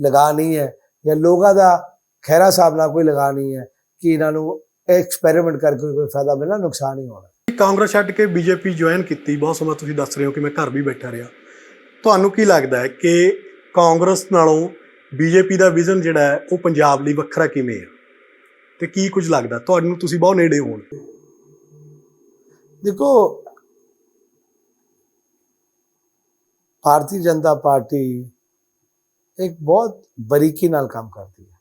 ਲਗਾ ਨਹੀਂ ਹੈ ਜਾਂ ਲੋਕਾਂ ਦਾ ਖਹਿਰਾ ਸਾਹਿਬ ਨਾਲ ਕੋਈ ਲਗਾ ਨਹੀਂ ਹੈ ਕਿ ਇਹਨਾਂ ਨੂੰ ਐਕਸਪੈਰੀਮੈਂਟ ਕਰਕੇ ਕੋਈ ਫਾਇਦਾ ਮਿਲਣਾ ਨੁਕਸਾਨ ਹੀ ਹੋਣਾ। ਕਾਂਗਰਸ ਛੱਡ ਕੇ ਬੀਜੇਪੀ ਜੁਆਇਨ ਕੀਤੀ? ਬਹੁਤ ਸਮਾਂ ਤੁਸੀਂ ਦੱਸ ਰਹੇ ਹੋ ਕਿ ਮੈਂ ਘਰ ਵੀ ਬੈਠਾ ਰਿਹਾ। ਤੁਹਾਨੂੰ ਕੀ ਲੱਗਦਾ ਹੈ ਕਿ ਕਾਂਗਰਸ ਨਾਲੋਂ ਬੀਜੇਪੀ ਦਾ ਵਿਜ਼ਨ ਜਿਹੜਾ ਹੈ ਉਹ ਪੰਜਾਬ ਲਈ ਵੱਖਰਾ ਕਿਵੇਂ ਹੈ? ਤੇ ਕੀ ਕੁਝ ਲੱਗਦਾ? ਤੁਹਾਨੂੰ ਤੁਸੀਂ ਬਹੁਤ ਨੇੜੇ ਹੋਣ। ਦੇਖੋ ਭਾਰਤੀ ਜਨਤਾ ਪਾਰਟੀ ਇੱਕ ਬਹੁਤ ਬਰੀਕੀ ਨਾਲ ਕੰਮ ਕਰਦੀ ਹੈ।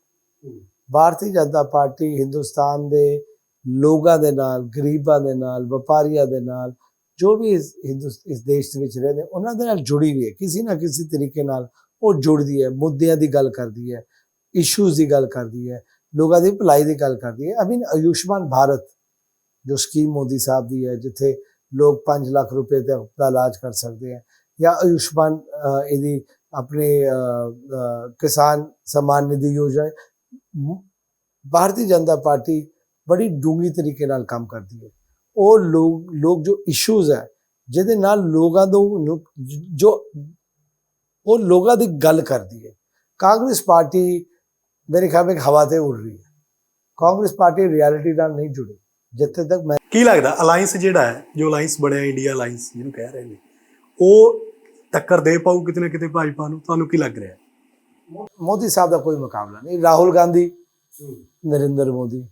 ਭਾਰਤੀ ਜਨਤਾ ਪਾਰਟੀ ਹਿੰਦੁਸਤਾਨ ਦੇ ਲੋਕਾਂ ਦੇ ਨਾਲ, ਗਰੀਬਾਂ ਦੇ ਨਾਲ, ਵਪਾਰੀਆਂ ਦੇ ਨਾਲ, ਜੋ ਵੀ ਇਸ ਹਿੰਦੁਸ, ਇਸ ਦੇਸ਼ ਦੇ ਵਿੱਚ ਰਹਿੰਦੇ, ਉਹਨਾਂ ਦੇ ਨਾਲ ਜੁੜੀ ਹੋਈ ਹੈ। ਕਿਸੇ ਨਾ ਕਿਸੇ ਤਰੀਕੇ ਨਾਲ ਉਹ ਜੁੜਦੀ ਹੈ, ਮੁੱਦਿਆਂ ਦੀ ਗੱਲ ਕਰਦੀ ਹੈ ਇਸ਼ੂਜ਼ ਦੀ ਗੱਲ ਕਰਦੀ ਹੈ, ਲੋਕਾਂ ਦੀ ਭਲਾਈ ਦੀ ਗੱਲ ਕਰਦੀ ਹੈ। ਆਈ ਮੀਨ ਆਯੁਸ਼ਮਾਨ ਭਾਰਤ, ਜੋ ਸਕੀਮ ਮੋਦੀ ਸਾਹਿਬ ਦੀ ਹੈ, ਜਿੱਥੇ ਲੋਕ 5 ਲੱਖ ਰੁਪਏ ਤੇ ਆਪਣਾ ਇਲਾਜ ਕਰ ਸਕਦੇ ਹੈ, ਜਾਂ ਆਯੁਸ਼ਮਾਨ ਇਹਦੀ ਆਪਣੇ ਕਿਸਾਨ ਸਨਮਾਨ ਨਿਧੀ ਯੋਜਨਾ ਭਾਰਤੀ ਜਨਤਾ ਪਾਰਟੀ ਬੜੀ ਡੂੰਗੀ ਤਰੀਕੇ ਨਾਲ ਕੰਮ ਕਰਦੀ ਹੈ। ਉਹ ਲੋਕ ਲੋਕ ਜੋ ਇਸ਼ੂਜ਼ ਹੈ, ਜਿਹਦੇ ਨਾਲ ਲੋਕਾਂ ਤੋਂ ਜੋ ਉਹ ਲੋਕਾਂ ਦੀ ਗੱਲ ਕਰਦੀ ਹੈ। ਕਾਂਗਰਸ ਪਾਰਟੀ ਮੇਰੇ ਖਿਆਲ ਵਿੱਚ ਹਵਾ ਤੇ ਉੱਡ ਰਹੀ ਹੈ। ਕਾਂਗਰਸ ਪਾਰਟੀ ਰਿਐਲਿਟੀ ਨਾਲ ਨਹੀਂ ਜੁੜੀ। ਜਿੱਥੇ ਤੱਕ ਮੈਂ ਕੀ ਲੱਗਦਾ ਅਲਾਈਅੰਸ ਜਿਹੜਾ ਹੈ, ਜੋ ਅਲਾਈਅੰਸ ਬਣਿਆ ਇੰਡੀਆ ਅਲਾਈਅੰਸ ਜਿਹਨੂੰ ਕਹਿ ਰਹੇ ਨੇ, ਉਹ ਟੱਕਰ ਦੇ ਪਾਊ ਕਿਤੇ ਨਾ ਕਿਤੇ ਭਾਜਪਾ ਨੂੰ? ਤੁਹਾਨੂੰ ਕੀ ਲੱਗ ਰਿਹਾ? ਮੋਦੀ ਸਾਹਿਬ ਦਾ ਕੋਈ ਮੁਕਾਬਲਾ ਨਹੀਂ। ਰਾਹੁਲ ਗਾਂਧੀ ਨਰਿੰਦਰ ਮੋਦੀ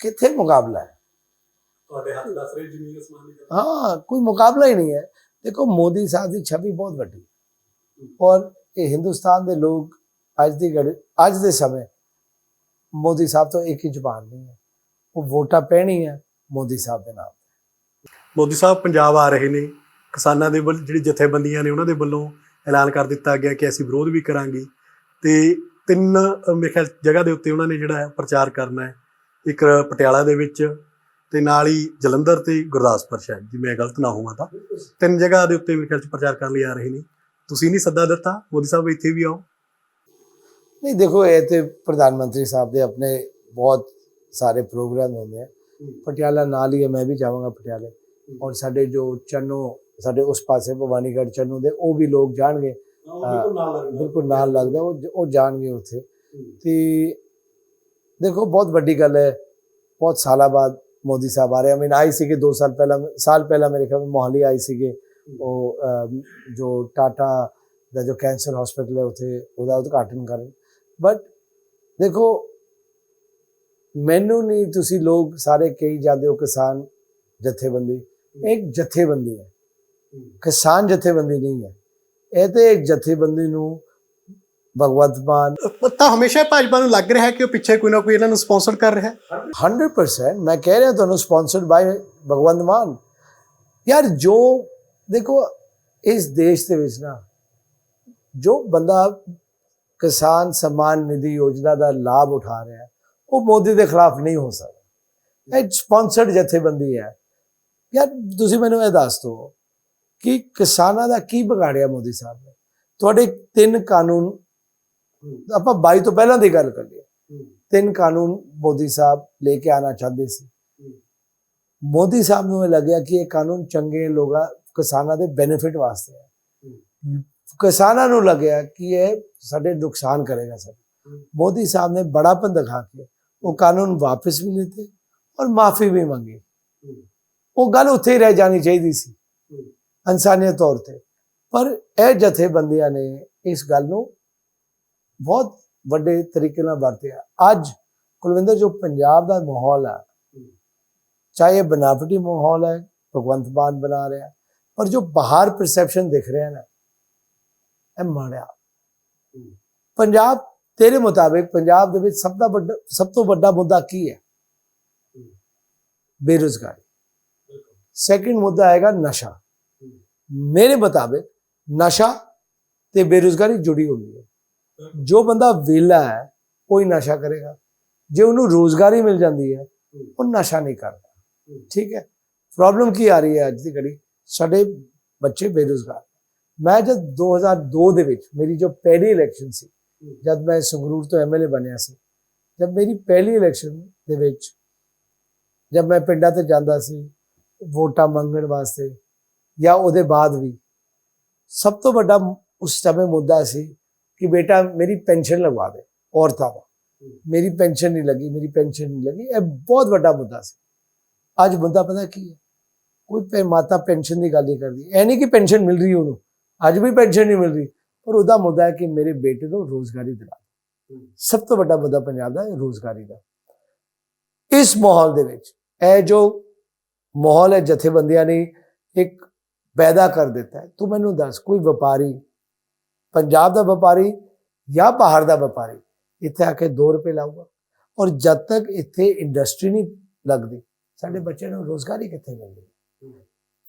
ਕਿੱਥੇ ਮੁਕਾਬਲਾ ਹੈ? ਤੁਹਾਡੇ ਹੱਥ ਦੱਸ ਰਹੇ ਜ਼ਮੀਨ ਅਸਮਾਨ ਦੀ ਹਾਂ ਕੋਈ ਮੁਕਾਬਲਾ ਹੀ ਨਹੀਂ ਹੈ। ਦੇਖੋ ਮੋਦੀ ਸਾਹਿਬ ਦੀ ਛਵੀ ਬਹੁਤ ਵੱਡੀ ਹੈ। ਔਰ ਇਹ ਹਿੰਦੁਸਤਾਨ ਦੇ ਲੋਕ ਅੱਜ ਦੀ ਘੜੀ ਅੱਜ ਦੇ ਸਮੇਂ ਮੋਦੀ ਸਾਹਿਬ ਤੋਂ ਇੱਕ ਹੀ ਜ਼ੁਬਾਨ ਨਹੀਂ ਹੈ। ਉਹ ਵੋਟਾਂ ਪੈਣੀ ਹੈ ਮੋਦੀ ਸਾਹਿਬ ਦੇ ਨਾਮ ਮੋਦੀ ਸਾਹਿਬ ਪੰਜਾਬ ਆ ਰਹੇ ਨੇ। ਕਿਸਾਨਾਂ ਦੇ ਜਿਹੜੀ ਜਥੇਬੰਦੀਆਂ ਨੇ ਉਹਨਾਂ ਦੇ ਵੱਲੋਂ ਐਲਾਨ ਕਰ ਦਿੱਤਾ ਗਿਆ ਕਿ ਅਸੀਂ ਵਿਰੋਧ ਵੀ ਕਰਾਂਗੇ। ਤੇ ਤਿੰਨ ਮੇਰੇ ਖਿਆਲ ਜਗ੍ਹਾ ਦੇ ਉੱਤੇ ਉਹਨਾਂ ਨੇ ਜਿਹੜਾ ਹੈ ਪ੍ਰਚਾਰ ਕਰਨਾ ਹੈ। ਇੱਕ ਪਟਿਆਲਾ ਦੇ ਵਿੱਚ ਤੇ ਨਾਲ ਹੀ ਜਲੰਧਰ ਤੇ ਗੁਰਦਾਸਪੁਰ ਸ਼ਾਇਦ, ਜੀ ਮੈਂ ਗਲਤ ਨਾ ਹੋਵਾਂ ਤਾਂ। ਤਿੰਨ ਜਗ੍ਹਾ ਦੇ ਉੱਤੇ ਮੇਰੇ ਖਿਆਲ ਚ ਪ੍ਰਚਾਰ ਕਰਨ ਲਈ ਆ ਰਹੇ ਨੇ। ਤੁਸੀਂ ਨਹੀਂ ਸੱਦਾ ਦਿੱਤਾ, ਮੋਦੀ ਸਾਹਿਬ ਇੱਥੇ ਵੀ ਆਓ। ਨਹੀਂ, ਦੇਖੋ, ਇਹ ਤੇ ਪ੍ਰਧਾਨ ਮੰਤਰੀ ਸਾਹਿਬ ਦੇ ਆਪਣੇ ਬਹੁਤ ਸਾਰੇ ਪ੍ਰੋਗਰਾਮ ਹੁੰਦੇ ਆ। ਪਟਿਆਲਾ ਨਾਲ ਹੀ ਹੈ, ਮੈਂ ਵੀ ਜਾਵਾਂਗਾ ਪਟਿਆਲੇ। ਔਰ ਸਾਡੇ ਜੋ ਚੰਨੋ, ਸਾਡੇ ਉਸ ਪਾਸੇ ਭਵਾਨੀਗੜ੍ਹ ਚੰਨੋ ਦੇ, ਉਹ ਵੀ ਲੋਕ ਜਾਣਗੇ। ਬਿਲਕੁਲ ਨਾਲ ਲੱਗਦਾ। ਉਹ ਉਹ ਜਾਣਗੇ ਉੱਥੇ। ਤੇ ਦੇਖੋ ਬਹੁਤ ਵੱਡੀ ਗੱਲ ਹੈ ਬਹੁਤ ਸਾਲਾਂ ਬਾਅਦ ਮੋਦੀ ਸਾਹਿਬ ਆ ਰਹੇ ਮੈਂ ਆਈ ਸੀ ਕਿ 2 ਸਾਲ ਪਹਿਲਾਂ ਸਾਲ ਪਹਿਲਾਂ ਮੇਰੇ ਖਿਆਲ ਮੋਹਾਲੀ ਆਈ ਸੀਗੇ। ਉਹ ਜੋ ਟਾਟਾ ਦਾ ਜੋ ਕੈਂਸਰ ਹਸਪੀਟਲ ਹੈ ਉੱਥੇ ਉਹਦਾ ਉਦਘਾਟਨ ਕਰਨ ਬਟ ਦੇਖੋ ਮੈਨੂੰ ਨਹੀਂ ਤੁਸੀਂ ਲੋਕ ਸਾਰੇ ਕਹੀ ਜਾਂਦੇ ਹੋ ਕਿਸਾਨ ਜਥੇਬੰਦੀ। ਇੱਕ ਜਥੇਬੰਦੀ ਹੈ। ਕਿਸਾਨ ਜਥੇਬੰਦੀ ਨਹੀਂ ਹੈ। ਇਹ ਤੇ ਇੱਕ ਜਥੇਬੰਦੀ ਨੂੰ ਭਗਵੰਤ ਮਾਨ ਤਾਂ ਹਮੇਸ਼ਾ ਭਾਜਪਾ ਨੂੰ ਲੱਗ ਰਿਹਾ ਹੈ ਕਿ ਉਹ ਪਿੱਛੇ ਕੋਈ ਨਾ ਕੋਈ ਇਹਨਾਂ ਨੂੰ ਸਪਾਂਸਰ ਕਰ ਰਿਹਾ ਹੈ। 100% ਮੈਂ ਕਹਿ ਰਿਹਾ ਤੁਹਾਨੂੰ ਸਪਾਂਸਰਡ ਬਾਈ ਭਗਵੰਤ ਮਾਨ। ਯਾਰ ਜੋ ਦੇਖੋ ਇਸ ਦੇਸ਼ ਦੇ ਵਿੱਚ ਨਾ ਜੋ ਬੰਦਾ ਕਿਸਾਨ ਸਨਮਾਨ ਨਿਧੀ ਯੋਜਨਾ ਦਾ ਲਾਭ ਉਠਾ ਰਿਹਾ ਹੈ ਉਹ ਮੋਦੀ ਦੇ ਖਿਲਾਫ ਨਹੀਂ ਹੋ ਸਕਦਾ। ਇਹ ਸਪਾਂਸਰਡ ਜਥੇਬੰਦੀ ਹੈ। ਯਾਰ ਤੁਸੀਂ ਮੈਨੂੰ ਇਹ ਦੱਸ ਦਿਓ ਕਿ ਕਿਸਾਨਾਂ ਦਾ ਕੀ ਵਿਗਾੜਿਆ ਮੋਦੀ ਸਾਹਿਬ ਨੇ? ਤੁਹਾਡੇ ਤਿੰਨ ਕਾਨੂੰਨ ਆਪਾਂ 22 ਤੋਂ ਪਹਿਲਾਂ ਦੀ ਗੱਲ ਕਰੀਏ। ਤਿੰਨ ਕਾਨੂੰਨ ਮੋਦੀ ਸਾਹਿਬ ਲੈ ਕੇ ਆਣਾ ਚਾਹੁੰਦੇ ਸੀ। ਮੋਦੀ ਸਾਹਿਬ ਨੂੰ ਲੱਗਿਆ ਕਿ ਇਹ ਕਾਨੂੰਨ ਚੰਗੇ ਲੋਕਾਂ ਕਿਸਾਨਾਂ ਦੇ ਬੈਨੀਫਿਟ ਵਾਸਤੇ ਹੈ। ਕਿਸਾਨਾਂ ਨੂੰ ਲੱਗਿਆ ਕਿ ਇਹ ਸਾਡੇ ਨੁਕਸਾਨ ਕਰੇਗਾ ਸਰ ਮੋਦੀ ਸਾਹਿਬ ਨੇ ਬੜਾਪਨ ਦਿਖਾ ਕੇ ਉਹ ਕਾਨੂੰਨ ਵਾਪਸ ਵੀ ਲਿੱਤੇ ਔਰ ਮਾਫੀ ਵੀ ਮੰਗੀ। ਉਹ ਗੱਲ ਉੱਥੇ ਹੀ ਰਹਿ ਜਾਣੀ ਚਾਹੀਦੀ ਸੀ। ਇਨਸਾਨੀਅਤ ਤੌਰ ਤੇ। ਪਰ ਇਹ ਜਥੇਬੰਦੀਆਂ ਨੇ ਇਸ ਗੱਲ ਨੂੰ ਬਹੁਤ ਵੱਡੇ ਤਰੀਕੇ ਨਾਲ ਵਰਤਿਆ। ਅੱਜ ਕੁਲਵਿੰਦਰ ਜੋ ਪੰਜਾਬ ਦਾ ਮਾਹੌਲ ਹੈ ਚਾਹੇ ਬਨਾਵਟੀ ਮਾਹੌਲ ਹੈ ਭਗਵੰਤ ਮਾਨ ਬਣਾ ਰਿਹਾ ਪਰ ਜੋ ਬਾਹਰ ਪਰਸੈਪਸ਼ਨ ਦਿਖ ਰਿਹਾ ਨਾ ਇਹ ਮਾੜਿਆ ਪੰਜਾਬ ਤੇਰੇ ਮੁਤਾਬਿਕ ਪੰਜਾਬ ਦੇ ਵਿੱਚ ਸਭ ਦਾ ਵੱਡਾ ਸਭ ਤੋਂ ਵੱਡਾ ਮੁੱਦਾ ਕੀ ਹੈ? ਬੇਰੁਜ਼ਗਾਰੀ। ਸੈਕਿੰਡ ਮੁੱਦਾ ਆਏਗਾ ਨਸ਼ਾ। ਮੇਰੇ ਮੁਤਾਬਿਕ ਨਸ਼ਾ ਤੇ ਬੇਰੁਜ਼ਗਾਰੀ ਜੁੜੀ ਹੁੰਦੀ ਹੈ। ਜੋ ਬੰਦਾ ਵਿਹਲਾ ਹੈ ਉਹ ਹੀ ਨਸ਼ਾ ਕਰੇਗਾ। ਜੇ ਉਹਨੂੰ ਰੋਜ਼ਗਾਰੀ ਮਿਲ ਜਾਂਦੀ ਹੈ, ਉਹ ਨਸ਼ਾ ਨਹੀਂ ਕਰਦਾ। ਠੀਕ ਹੈ? ਪ੍ਰੋਬਲਮ ਕੀ ਆ ਰਹੀ ਹੈ ਅੱਜ ਦੀ ਘੜੀ? ਸਾਡੇ ਬੱਚੇ ਬੇਰੁਜ਼ਗਾਰ। ਮੈਂ ਜਦ 2002 ਦੇ ਵਿੱਚ ਮੇਰੀ ਜੋ ਪਹਿਲੀ ਇਲੈਕਸ਼ਨ ਸੀ, ਜਦ ਮੈਂ ਸੰਗਰੂਰ ਤੋਂ ਐਮਐਲਏ ਬਣਿਆ ਸੀ, ਜਦ ਮੇਰੀ ਪਹਿਲੀ ਇਲੈਕਸ਼ਨ ਦੇ ਵਿੱਚ ਜਦ ਮੈਂ ਪਿੰਡਾਂ ਤੇ ਜਾਂਦਾ ਸੀ, ਵੋਟਾਂ ਮੰਗਣ ਵਾਸਤੇ ਜਾਂ ਉਹਦੇ ਬਾਅਦ ਵੀ। ਸਭ ਤੋਂ ਵੱਡਾ ਉਸ ਸਮੇਂ ਮੁੱਦਾ ਸੀ ਕਿ ਬੇਟਾ ਮੇਰੀ ਪੈਨਸ਼ਨ ਲਗਵਾ ਦੇ, ਔਰਤਾਂ ਦਾ। ਮੇਰੀ ਪੈਨਸ਼ਨ ਨਹੀਂ ਲੱਗੀ, ਮੇਰੀ ਪੈਨਸ਼ਨ ਨਹੀਂ ਲੱਗੀ, ਇਹ ਬਹੁਤ ਵੱਡਾ ਮੁੱਦਾ ਸੀ। ਅੱਜ ਮੁੱਦਾ ਪਤਾ ਕੀ ਹੈ? ਕੋਈ ਮਾਤਾ ਪੈਨਸ਼ਨ ਦੀ ਗੱਲ ਨਹੀਂ ਕਰਦੀ। ਐ ਨਹੀਂ ਕਿ ਪੈਨਸ਼ਨ ਮਿਲ ਰਹੀ ਉਹਨੂੰ, ਅੱਜ ਵੀ ਪੈਨਸ਼ਨ ਨਹੀਂ ਮਿਲ ਰਹੀ, ਪਰ ਉਹਦਾ ਮੁੱਦਾ ਹੈ ਕਿ ਮੇਰੇ ਬੇਟੇ ਨੂੰ ਰੋਜ਼ਗਾਰੀ ਦਿਲਾ ਸਭ ਤੋਂ ਵੱਡਾ ਮੁੱਦਾ ਪੰਜਾਬ ਦਾ ਹੈ ਰੋਜ਼ਗਾਰੀ ਦਾ। ਇਸ ਮਾਹੌਲ ਦੇ ਵਿੱਚ, ਇਹ ਜੋ ਮਾਹੌਲ ਹੈ ਜਥੇਬੰਦੀਆਂ ਨੇ, ਇੱਕ ਪੈਦਾ ਕਰ ਦਿੱਤਾ ਹੈ। ਤੂੰ ਮੈਨੂੰ ਦੱਸ, ਕੋਈ ਵਪਾਰੀ, ਪੰਜਾਬ ਦਾ ਵਪਾਰੀ ਜਾਂ ਬਾਹਰ ਦਾ ਵਪਾਰੀ, ਇੱਥੇ ਆ ਕੇ 2 ਰੁਪਏ ਲਾਊਗਾ? ਔਰ ਜਦ ਤੱਕ ਇੱਥੇ ਇੰਡਸਟਰੀ ਨਹੀਂ ਲੱਗਦੀ, ਸਾਡੇ ਬੱਚਿਆਂ ਨੂੰ ਰੋਜ਼ਗਾਰੀ ਕਿੱਥੇ ਮਿਲਦੀ?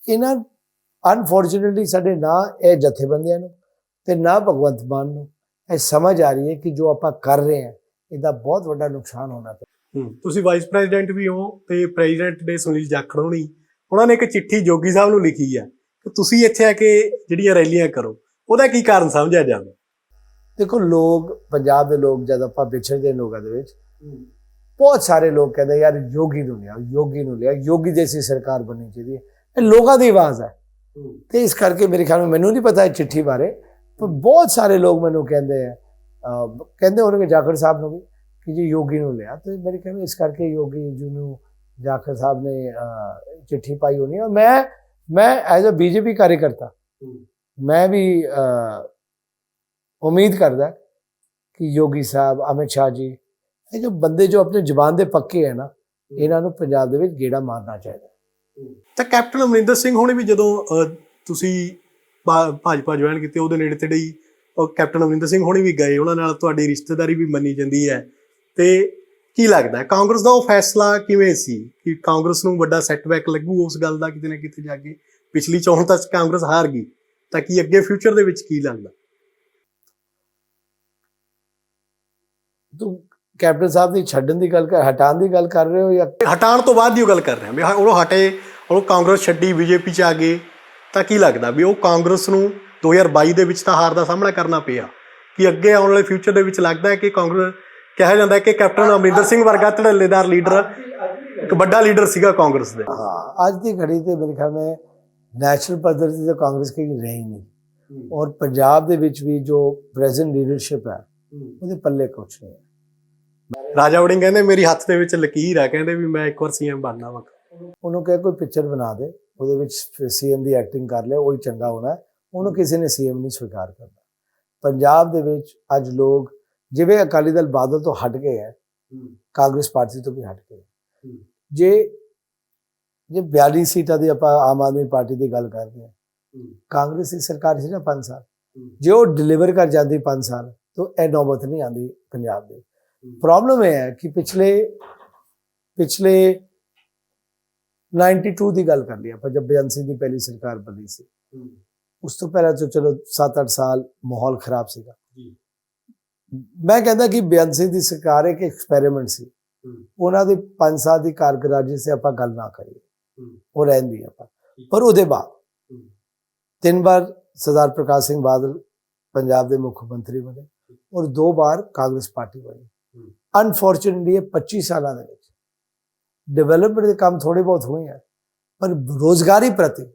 ਇਹਨਾਂ ਅਨਫੋਰਚੂਨਟਲੀ ਸਾਡੇ ਨਾ ਇਹ ਜਥੇਬੰਦੀਆਂ ਨੂੰ ਤੇ ਨਾ ਭਗਵੰਤ ਮਾਨ ਨੂੰ ਇਹ ਸਮਝ ਆ ਰਹੀ ਹੈ ਕਿ ਜੋ ਆਪਾਂ ਕਰ ਰਹੇ ਹਾਂ, ਇਹਦਾ ਬਹੁਤ ਵੱਡਾ ਨੁਕਸਾਨ ਹੋਣਾ ਪਿਆ। ਤੁਸੀਂ ਵਾਈਸ ਪ੍ਰੈਜ਼ੀਡੈਂਟ ਵੀ ਹੋ ਤੇ ਪ੍ਰੈਜ਼ੀਡੈਂਟ ਦੇ ਸੁਨੀਲ ਜਾਖੜ ਹੋਣੀ, ਉਹਨਾਂ ਨੇ ਇੱਕ ਚਿੱਠੀ ਜੋਗੀ ਸਾਹਿਬ ਨੂੰ ਲਿਖੀ ਹੈ ਤੁਸੀਂ ਇੱਥੇ ਆ ਕੇ ਜਿਹੜੀਆਂ ਰੈਲੀਆਂ ਕਰੋ ਉਹਦਾ ਕੀ ਕਾਰਨ ਸਮਝਿਆ ਜਾਵੇ? ਦੇਖੋ ਲੋਕ ਪੰਜਾਬ ਦੇ ਲੋਕ ਜਦ ਆਪਾਂ ਵਿਛੜਦੇ ਲੋਕਾਂ ਦੇ ਵਿੱਚ ਬਹੁਤ ਸਾਰੇ ਲੋਕ ਕਹਿੰਦੇ ਯਾਰ ਯੋਗੀ ਨੂੰ ਲਿਆ ਯੋਗੀ ਨੂੰ ਲਿਆ ਯੋਗੀ ਜੈਸੀ ਸਰਕਾਰ ਬਣਨੀ ਚਾਹੀਦੀ ਹੈ। ਇਹ ਲੋਕਾਂ ਦੀ ਆਵਾਜ਼ ਹੈ। ਤੇ ਇਸ ਕਰਕੇ ਮੇਰੇ ਖਿਆਲ ਮੈਨੂੰ ਨਹੀਂ ਪਤਾ ਇਹ ਚਿੱਠੀ ਬਾਰੇ ਪਰ ਬਹੁਤ ਸਾਰੇ ਲੋਕ ਮੈਨੂੰ ਕਹਿੰਦੇ ਆ ਕਹਿੰਦੇ ਹੋਣਗੇ ਜਾਖੜ ਸਾਹਿਬ ਨੂੰ ਵੀ ਕਿ ਜੀ ਯੋਗੀ ਨੂੰ ਲਿਆ। ਤੇ ਮੇਰੇ ਖਿਆਲ ਇਸ ਕਰਕੇ ਯੋਗੀ ਜੀ ਨੂੰ ਜਾਖੜ ਸਾਹਿਬ ਨੇ ਚਿੱਠੀ ਪਾਈ ਹੋਣੀ ਹੈ। ਔਰ ਮੈਂ ਮੈਂ ਐਜ਼ ਅ ਬੀਜੇਪੀ ਕਾਰਜਕਰਤਾ ਮੈਂ ਵੀ ਅਹ, ਉਮੀਦ ਕਰਦਾ ਕਿ ਯੋਗੀ ਸਾਹਿਬ ਅਮਿਤ ਸ਼ਾਹ ਜੀ ਇਹ ਜੋ ਬੰਦੇ ਜੋ ਆਪਣੇ ਜ਼ੁਬਾਨ ਦੇ ਪੱਕੇ ਹੈ ਨਾ ਇਹਨਾਂ ਨੂੰ ਪੰਜਾਬ ਦੇ ਵਿੱਚ ਗੇੜਾ ਮਾਰਨਾ ਚਾਹੀਦਾ। ਤਾਂ ਕੈਪਟਨ ਅਮਰਿੰਦਰ ਸਿੰਘ ਹੋਣੀ ਵੀ ਜਦੋਂ ਤੁਸੀਂ ਭਾਜਪਾ ਜੁਆਇਨ ਕੀਤੀ ਉਹਦੇ ਨੇੜੇ ਤੇੜੇ ਹੀ ਕੈਪਟਨ ਅਮਰਿੰਦਰ ਸਿੰਘ ਹੋਣੀ ਵੀ ਗਏ ਉਹਨਾਂ ਨਾਲ ਤੁਹਾਡੀ ਰਿਸ਼ਤੇਦਾਰੀ ਵੀ ਮੰਨੀ ਜਾਂਦੀ ਹੈ। ਤੇ ਕੀ ਲੱਗਦਾ ਹੈ? ਕਾਂਗਰਸ ਦਾ ਉਹ ਫੈਸਲਾ ਕਿਵੇਂ ਸੀ ਕਿ ਕਾਂਗਰਸ ਨੂੰ ਵੱਡਾ ਸੈਟਬੈਕ ਲੱਗੂ ਉਸ ਗੱਲ ਦਾ ਕਿਤੇ ਨਾ ਕਿਤੇ ਜਾ ਕੇ? ਪਿਛਲੀ ਚੋਣ ਤਾਂ ਕਾਂਗਰਸ ਹਾਰ ਗਈ ਤਾਂ ਕੀ ਅੱਗੇ ਫਿਊਚਰ ਦੇ ਵਿੱਚ ਕੀ ਲੱਗਦਾ? ਤੂੰ ਕੈਪਟਨ ਸਾਹਿਬ ਦੀ ਛੱਡਣ ਦੀ ਗੱਲ ਕਰ ਹਟਾਉਣ ਦੀ ਗੱਲ ਕਰ ਰਹੇ ਹੋ ਜਾਂ ਹਟਾਉਣ ਤੋਂ ਬਾਅਦ ਦੀ ਉਹ ਗੱਲ ਕਰ ਰਹੇ ਹਾਂ ਵੀ ਹਾਂ, ਉਹ ਹਟੇ ਉਹ ਕਾਂਗਰਸ ਛੱਡੀ ਬੀਜੇਪੀ ਚ ਆ ਗਏ ਤਾਂ ਕੀ ਲੱਗਦਾ ਵੀ ਉਹ ਕਾਂਗਰਸ ਨੂੰ 2022 ਦੇ ਵਿੱਚ ਤਾਂ ਹਾਰ ਦਾ ਸਾਹਮਣਾ ਕਰਨਾ ਪਿਆ। ਕਿ ਅੱਗੇ ਆਉਣ ਵਾਲੇ ਫਿਊਚਰ ਦੇ ਵਿੱਚ ਲੱਗਦਾ ਹੈ ਕਿ ਕਾਂਗਰਸ ਕਿਹਾ ਜਾਂਦਾ ਹੈ ਕਿ ਕੈਪਟਨ ਅਮਰਿੰਦਰ ਸਿੰਘ ਵਰਗਾ ਧੜੱਲੇਦਾਰ ਲੀਡਰ ਇੱਕ ਵੱਡਾ ਲੀਡਰ ਸੀਗਾ ਕਾਂਗਰਸ ਦੇ। ਹਾਂ ਅੱਜ ਦੀ ਘੜੀ ਤੇ ਮੇਰੇ ਖਿਆਲ में ਨੈਸ਼ਨਲ ਪੱਧਰ ਤੇ ਕਾਂਗਰਸ ਕहीं ਰਹੀ ਨਹੀਂ। ਔਰ ਪੰਜਾਬ ਦੇ ਵਿੱਚ ਵੀ ਜੋ ਪ੍ਰੈਜ਼ੈਂਟ ਲੀਡਰਸ਼ਿਪ ਹੈ ਉਹਦੇ ਪੱਲੇ ਕੁਛ ਨਹੀਂ ਹੈ। ਰਾਜਾ ਵੜਿੰਗ ਕਹਿੰਦੇ ਮੇਰੀ ਹੱਥ ਦੇ ਵਿੱਚ ਲਕੀਰ ਆ। ਕਹਿੰਦੇ ਵੀ ਮੈਂ ਇੱਕ ਵਾਰ ਸੀਐਮ ਬਣਨਾ ਵਾ। ਉਹਨੂੰ ਕਹੇ ਕੋਈ ਪਿਕਚਰ ਬਣਾ ਦੇ। ਉਹਦੇ ਵਿੱਚ ਸੀਐਮ ਦੀ ਐਕਟਿੰਗ ਕਰ ਲੈ ਉਹੀ ਚੰਗਾ ਹੋਣਾ। ਹੈ। ਉਹਨੂੰ ਕਿਸੇ ਨੇ ਸੀਐਮ ਨਹੀਂ ਸਵੀਕਾਰ ਕਰਨਾ। ਪੰਜਾਬ ਦੇ ਵਿੱਚ ਅੱਜ ਲੋਕ ਜਿਵੇਂ ਅਕਾਲੀ ਦਲ ਬਾਦਲ ਤੋਂ ਹਟ ਗਏ ਹੈ ਕਾਂਗਰਸ ਪਾਰਟੀ ਤੋਂ ਵੀ ਹਟ ਗਏ। ਜੇ ਜੇ 42 ਸੀਟਾਂ ਦੀ ਆਪਾਂ ਆਮ ਆਦਮੀ ਪਾਰਟੀ ਦੀ ਗੱਲ ਕਰਦੇ ਹਾਂ ਕਾਂਗਰਸ ਦੀ ਸਰਕਾਰ ਸੀ ਨਾ 5 ਸਾਲ। ਜੇ ਉਹ ਡਿਲੀਵਰ ਕਰ ਜਾਂਦੀ 5 ਸਾਲ ਤਾਂ ਇਹ ਨੌਬਤ ਨਹੀਂ ਆਂਦੀ ਪੰਜਾਬ ਦੇ। ਪ੍ਰੋਬਲਮ ਇਹ ਹੈ ਕਿ ਪਿਛਲੇ ਪਿਛਲੇ 92 ਦੀ ਗੱਲ ਕਰ ਲਈ ਆਪਾਂ ਜਦ ਬੇਅੰਤ ਸਿੰਘ ਦੀ ਪਹਿਲੀ ਸਰਕਾਰ ਬਣੀ ਸੀ। ਉਸ ਤੋਂ ਪਹਿਲਾਂ ਚਲੋ 7-8 ਸਾਲ ਮਾਹੌਲ ਖਰਾਬ ਸੀਗਾ। ਮੈਂ ਕਹਿੰਦਾ ਕਿ ਬੇਅੰਤ ਸਿੰਘ ਦੀ ਸਰਕਾਰ ਇੱਕ ਐਕਸਪੈਰੀਮੈਂਟ ਸੀ। ਉਹਨਾਂ ਦੇ 5 ਸਾਲ ਦੀ ਕਾਰਗੁਜ਼ਾਰੀ ਸੇ ਆਪਾਂ ਗੱਲ ਨਾ ਕਰੀਏ। ਉਹ ਰਹਿੰਦੀ ਆਪਾਂ। ਪਰ ਉਹਦੇ ਬਾਅਦ ਤਿੰਨ ਵਾਰ ਸਰਦਾਰ ਪ੍ਰਕਾਸ਼ ਸਿੰਘ ਬਾਦਲ ਪੰਜਾਬ ਦੇ ਮੁੱਖ ਮੰਤਰੀ ਬਣੇ ਔਰ ਦੋ ਵਾਰ ਕਾਂਗਰਸ ਪਾਰਟੀ ਬਣੀ। ਅਨਫੋਰਚੂਨਟਲੀ ਇਹ 25 ਸਾਲਾਂ ਦੇ ਵਿੱਚ ਡਿਵੈਲਪਮੈਂਟ ਦੇ ਕੰਮ ਥੋੜੇ ਬਹੁਤ ਹੋਏ ਆ ਪਰ ਰੋਜ਼ਗਾਰੀ ਪ੍ਰਤੀ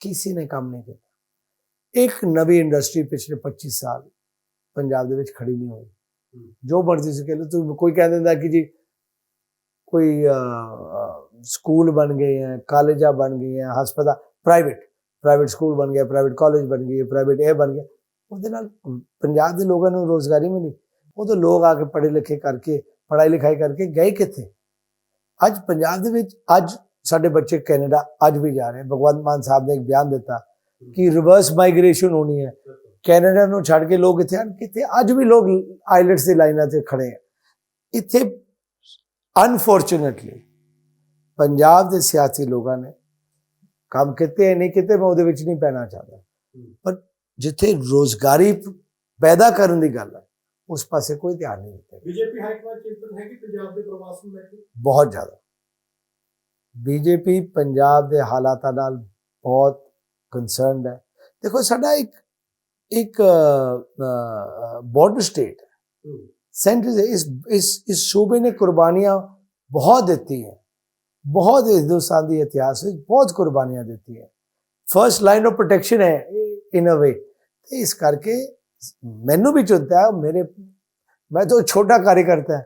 ਕਿਸੇ ਨੇ ਕੰਮ ਨਹੀਂ ਕੀਤਾ। ਇੱਕ ਨਵੀਂ ਇੰਡਸਟਰੀ ਪਿਛਲੇ 25 ਸਾਲ ਪੰਜਾਬ ਦੇ ਵਿੱਚ ਖੜੀ ਨਹੀਂ ਹੋਈ। ਜੋ ਮਰਜ਼ੀ ਸੀ ਕਹਿ ਲਓ ਤੂੰ ਕੋਈ ਕਹਿ ਦਿੰਦਾ ਕਿ ਜੀ ਕੋਈ ਸਕੂਲ ਬਣ ਗਏ ਹੈ ਕਾਲਜਾਂ ਬਣ ਗਏ ਹੈ ਹਸਪਤਾਲ ਪ੍ਰਾਈਵੇਟ ਪ੍ਰਾਈਵੇਟ ਸਕੂਲ ਬਣ ਗਿਆ ਪ੍ਰਾਈਵੇਟ ਕਾਲਜ ਬਣ ਗਏ ਪ੍ਰਾਈਵੇਟ ਇਹ ਬਣ ਗਿਆ। ਉਹਦੇ ਨਾਲ ਪੰਜਾਬ ਦੇ ਲੋਕਾਂ ਨੂੰ ਰੋਜ਼ਗਾਰੀ ਮਿਲੀ। ਉਹ ਤਾਂ ਲੋਕ ਆ ਕੇ ਪੜ੍ਹੇ ਲਿਖੇ ਕਰਕੇ ਪੜ੍ਹਾਈ ਲਿਖਾਈ ਕਰਕੇ ਗਏ ਕਿੱਥੇ? ਅੱਜ ਪੰਜਾਬ ਦੇ ਵਿੱਚ ਅੱਜ ਸਾਡੇ ਬੱਚੇ ਕੈਨੇਡਾ ਅੱਜ ਵੀ ਜਾ ਰਹੇ ਭਗਵੰਤ ਮਾਨ ਸਾਹਿਬ ਨੇ ਇੱਕ ਬਿਆਨ ਦਿੱਤਾ ਕਿ ਰਿਵਰਸ ਮਾਈਗ੍ਰੇਸ਼ਨ ਹੋਣੀ ਹੈ। ਕੈਨੇਡਾ ਨੂੰ ਛੱਡ ਕੇ ਲੋਕ ਇੱਥੇ ਆਣ ਕਿਤੇ ਅੱਜ ਵੀ ਲੋਕ ਆਈਲੈਟਸ ਦੀ ਲਾਈਨਾਂ ਤੇ ਖੜੇ ਆ। ਇੱਥੇ ਅਨਫੋਰਚੂਨਟਲੀ ਪੰਜਾਬ ਦੇ ਸਿਆਸੀ ਲੋਕਾਂ ਨੇ ਕੰਮ ਕੀਤੇ ਨਹੀਂ ਕੀਤੇ ਮੈਂ ਉਹਦੇ ਵਿੱਚ ਨਹੀਂ ਪੈਣਾ ਚਾਹਦਾ। ਪਰ ਜਿੱਥੇ ਰੋਜ਼ਗਾਰੀ ਪੈਦਾ ਕਰਨ ਦੀ ਗੱਲ ਹੈ ਉਸ ਪਾਸੇ ਕੋਈ ਧਿਆਨ ਨਹੀਂ ਦਿੱਤਾ। ਬੀਜੇਪੀ ਹਾਈ ਕਮਾਂਡ ਚਿੰਤਨ ਹੈ ਕਿ ਪੰਜਾਬ ਦੇ ਪ੍ਰਵਾਸ ਨੂੰ ਲੈ ਕੇ? ਬਹੁਤ ਜ਼ਿਆਦਾ। ਬੀਜੇਪੀ ਪੰਜਾਬ ਦੇ ਹਾਲਾਤਾਂ ਨਾਲ ਬਹੁਤ ਕੰਸਰਨਡ ਹੈ। ਦੇਖੋ ਸਾਡਾ ਇੱਕ ਇੱਕ ਬਾਰਡਰ ਸਟੇਟ ਹੈ सेंटर से इस इस इस सूबे ने कुर्बानियां बहुत देती हैं बहुत हिंदुस्तान के इतिहास में बहुत कुर्बानियां देती है फर्स्ट लाइन ऑफ प्रोटेक्शन है इन अ वे ਤੇ ਇਸ ਕਰਕੇ ਮੈਨੂੰ ਵੀ ਚੁਣਤਾ ਹੈ ਮੇਰੇ ਮੈਂ ਤਾਂ ਛੋਟਾ ਕਾਰਜਕਰਤਾ ਹੈ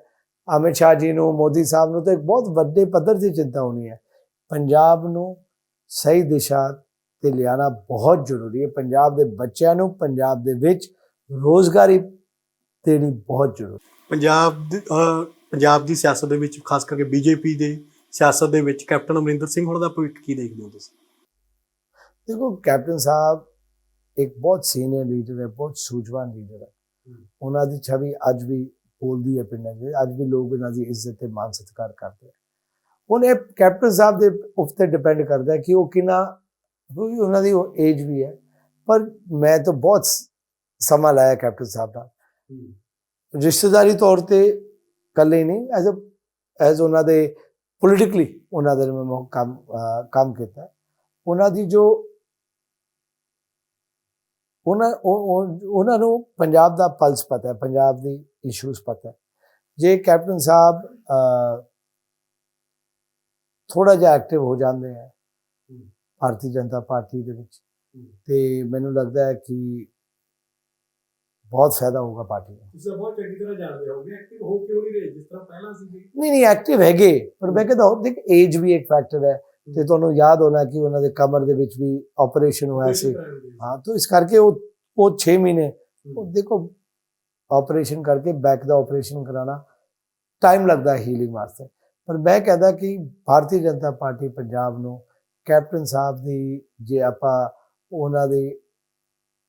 ਅਮਿਤ ਸ਼ਾਹ ਜੀ ਨੂੰ ਮੋਦੀ ਸਾਹਿਬ ਨੂੰ ਤਾਂ ਇੱਕ ਬਹੁਤ ਵੱਡੇ ਪੱਧਰ ਦੀ ਚਿੰਤਾ ਹੋਣੀ ਹੈ ਪੰਜਾਬ ਨੂੰ ਸਹੀ ਦਿਸ਼ਾ ਤੇ ਲਿਆਣਾ ਬਹੁਤ ਜ਼ਰੂਰੀ ਹੈ। ਪੰਜਾਬ ਦੇ ਬੱਚਿਆਂ ਨੂੰ ਪੰਜਾਬ ਦੇ ਵਿੱਚ ਰੋਜ਼ਗਾਰੀ ਦੇਣੀ ਬਹੁਤ ਜ਼ਰੂਰੀ ਪੰਜਾਬ ਪੰਜਾਬ ਦੀ ਸਿਆਸਤ ਦੇ ਵਿੱਚ ਖਾਸ ਕਰਕੇ ਬੀਜੇਪੀ ਦੇ ਸਿਆਸਤ ਦੇ ਵਿੱਚ ਕੈਪਟਨ ਅਮਰਿੰਦਰ ਸਿੰਘ ਹੁਣ ਦਾ ਭਵਿੱਖ ਕੀ ਦੇਖਦੇ ਹੋ ਤੁਸੀਂ? ਦੇਖੋ ਕੈਪਟਨ ਸਾਹਿਬ ਇੱਕ ਬਹੁਤ ਸੀਨੀਅਰ ਲੀਡਰ ਹੈ ਬਹੁਤ ਸੂਝਵਾਨ ਲੀਡਰ ਹੈ। ਉਹਨਾਂ ਦੀ ਛਵੀ ਅੱਜ ਵੀ ਬੋਲਦੀ ਹੈ ਪਿੰਡਾਂ 'ਚ ਅੱਜ ਵੀ ਲੋਕ ਇਹਨਾਂ ਦੀ ਇੱਜ਼ਤ ਤੇ ਮਾਨ ਸਤਿਕਾਰ ਕਰਦੇ ਆ। ਹੁਣ ਇਹ ਕੈਪਟਨ ਸਾਹਿਬ ਦੇ ਉੱਤੇ ਡਿਪੈਂਡ ਕਰਦਾ ਹੈ ਕਿ ਉਹ ਕਿੰਨਾ ਕਿਉਂਕਿ ਉਹਨਾਂ ਦੀ ਉਹ ਏਜ ਵੀ ਹੈ। ਪਰ ਮੈਂ ਤਾਂ ਬਹੁਤ ਸਮਾਂ ਲਾਇਆ ਕੈਪਟਨ ਸਾਹਿਬ ਨਾਲ। ਰਿਸ਼ਤੇਦਾਰੀ ਤੌਰ ਤੇ ਇਕੱਲੇ ਨਹੀਂ ਐਜ਼ ਐਜ਼ ਉਹਨਾਂ ਦੇ ਪੋਲਿਟਿਕਲੀ ਉਹਨਾਂ ਦੇ ਮੈਂ ਕੰਮ ਕੰਮ ਕੀਤਾ। ਉਹਨਾਂ ਦੀ ਜੋ ਉਹਨਾਂ ਉਹ- ਉਹ- ਉਹਨਾਂ ਨੂੰ ਪੰਜਾਬ ਦਾ ਪਲਸ ਪਤਾ ਹੈ ਪੰਜਾਬ ਦੀ ਇਸ਼ੂਜ਼ ਪਤਾ ਹੈ। ਜੇ ਕੈਪਟਨ ਸਾਹਿਬ ਥੋੜਾ ਜਿਹਾ ਐਕਟਿਵ ਹੋ ਜਾਂਦੇ ਹੈ ਭਾਰਤੀ ਜਨਤਾ ਪਾਰਟੀ ਦੇ ਵਿੱਚ। ਤੇ ਮੈਨੂੰ ਲੱਗਦਾ ਹੈ ਕਿ ਬਹੁਤ ਫਾਇਦਾ ਹੋਊਗਾ ਪਾਰਟੀ ਨੂੰ। ਤੁਸੀਂ ਬਹੁਤ ਚੰਗੀ ਤਰ੍ਹਾਂ ਜਾਣਦੇ ਹੋਗੇ ਐਕਟਿਵ ਹੋ ਕਿਉਂ ਨਹੀਂ ਰਹੇ ਜਿਸ ਤਰ੍ਹਾਂ ਪਹਿਲਾਂ ਸੀ ਨਹੀਂ ਨਹੀਂ ਐਕਟਿਵ ਹੈਗੇ ਪਰ ਮੈਂ ਕਹਿੰਦਾ ਹੋਰ ਦੇਖ ਏਜ ਵੀ ਇੱਕ ਫੈਕਟਰ ਹੈ ਤੇ ਤੁਹਾਨੂੰ ਯਾਦ ਹੋਣਾ ਕਿ ਉਹਨਾਂ ਦੇ ਕਮਰ ਦੇ ਵਿੱਚ ਵੀ ਆਪਰੇਸ਼ਨ ਹੋਇਆ ਸੀ। ਹਾਂ ਤਾਂ ਇਸ ਕਰਕੇ ਉਹ ਉਹ 6 ਮਹੀਨੇ ਉਹ ਦੇਖੋ ਆਪਰੇਸ਼ਨ ਕਰਕੇ ਬੈਕ ਦਾ ਆਪਰੇਸ਼ਨ ਕਰਾਣਾ ਟਾਈਮ ਲੱਗਦਾ ਹੈ ਹੀਲਿੰਗ ਵਾਸਤੇ। ਪਰ ਮੈਂ ਕਹਿੰਦਾ ਕਿ ਭਾਰਤੀ ਜਨਤਾ ਪਾਰਟੀ ਪੰਜਾਬ ਨੂੰ ਕੈਪਟਨ ਸਾਹਿਬ ਦੀ ਜੇ ਆਪਾਂ ਉਹਨਾਂ ਦੇ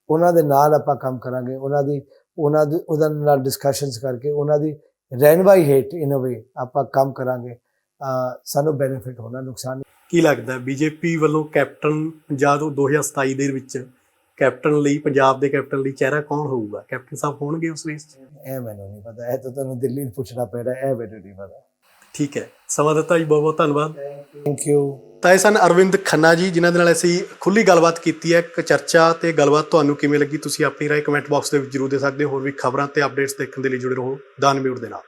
ਉਹਨਾਂ ਦੇ ਨਾਲ ਆਪਾਂ ਕੰਮ ਕਰਾਂਗੇ ਉਹਨਾਂ ਦੀ ਉਹਨਾਂ ਦੇ ਉਹਦੇ ਨਾਲ ਡਿਸਕਸ਼ਨਸ ਕਰਕੇ ਉਹਨਾਂ ਦੀ ਰਹਿਨਵਾਈ ਹੇਠ ਇਨ ਅ ਵੇ ਆਪਾਂ ਕੰਮ ਕਰਾਂਗੇ ਸਾਨੂੰ ਬੈਨੀਫਿਟ ਹੋਣਾ ਨੁਕਸਾਨ। ਕੀ ਲੱਗਦਾ ਬੀਜੇਪੀ ਵੱਲੋਂ ਕੈਪਟਨ ਪੰਜਾਬ 2027 ਦੇ ਵਿੱਚ ਕੈਪਟਨ ਲਈ ਪੰਜਾਬ ਦੇ ਕੈਪਟਨ ਲਈ ਚਿਹਰਾ ਕੌਣ ਹੋਊਗਾ? ਕੈਪਟਨ ਸਾਹਿਬ ਹੋਣਗੇ ਉਸ ਰੇਸ 'ਚ? ਇਹ ਮੈਨੂੰ ਨਹੀਂ ਪਤਾ ਇਹ ਤਾਂ ਤੁਹਾਨੂੰ ਦਿੱਲੀ ਨੂੰ ਪੁੱਛਣਾ ਪੈਣਾ ਇਹ ਮੈਨੂੰ ਨਹੀਂ ਪਤਾ। ਠੀਕ ਹੈ। ਸਮਾਂ ਦਿੱਤਾ ਜੀ ਬਹੁਤ ਬਹੁਤ ਧੰਨਵਾਦ ਥੈਂਕ ਯੂ ਤਾਂ ਇਹ ਸਨ ਅਰਵਿੰਦ ਖੰਨਾ ਜੀ ਜਿਨ੍ਹਾਂ ਦੇ ਨਾਲ ਅਸੀਂ ਖੁੱਲੀ ਗੱਲਬਾਤ ਕੀਤੀ ਹੈ ਇੱਕ ਚਰਚਾ ਤੇ ਗੱਲਬਾਤ ਤੁਹਾਨੂੰ ਕਿਵੇਂ ਲੱਗੀ ਤੁਸੀਂ ਆਪਣੀ ਰਾਏ ਕਮੈਂਟ ਬਾਕਸ ਦੇ ਵਿੱਚ ਜਰੂਰ ਦੇ ਸਕਦੇ ਹੋ ਹੋਰ ਵੀ ਖਬਰਾਂ ਤੇ ਅਪਡੇਟਸ ਦੇਖਣ ਦੇ ਲਈ ਜੁੜੇ ਰਹੋ ਦਾਨ ਮਿਊਟ ਦੇ ਨਾਲ।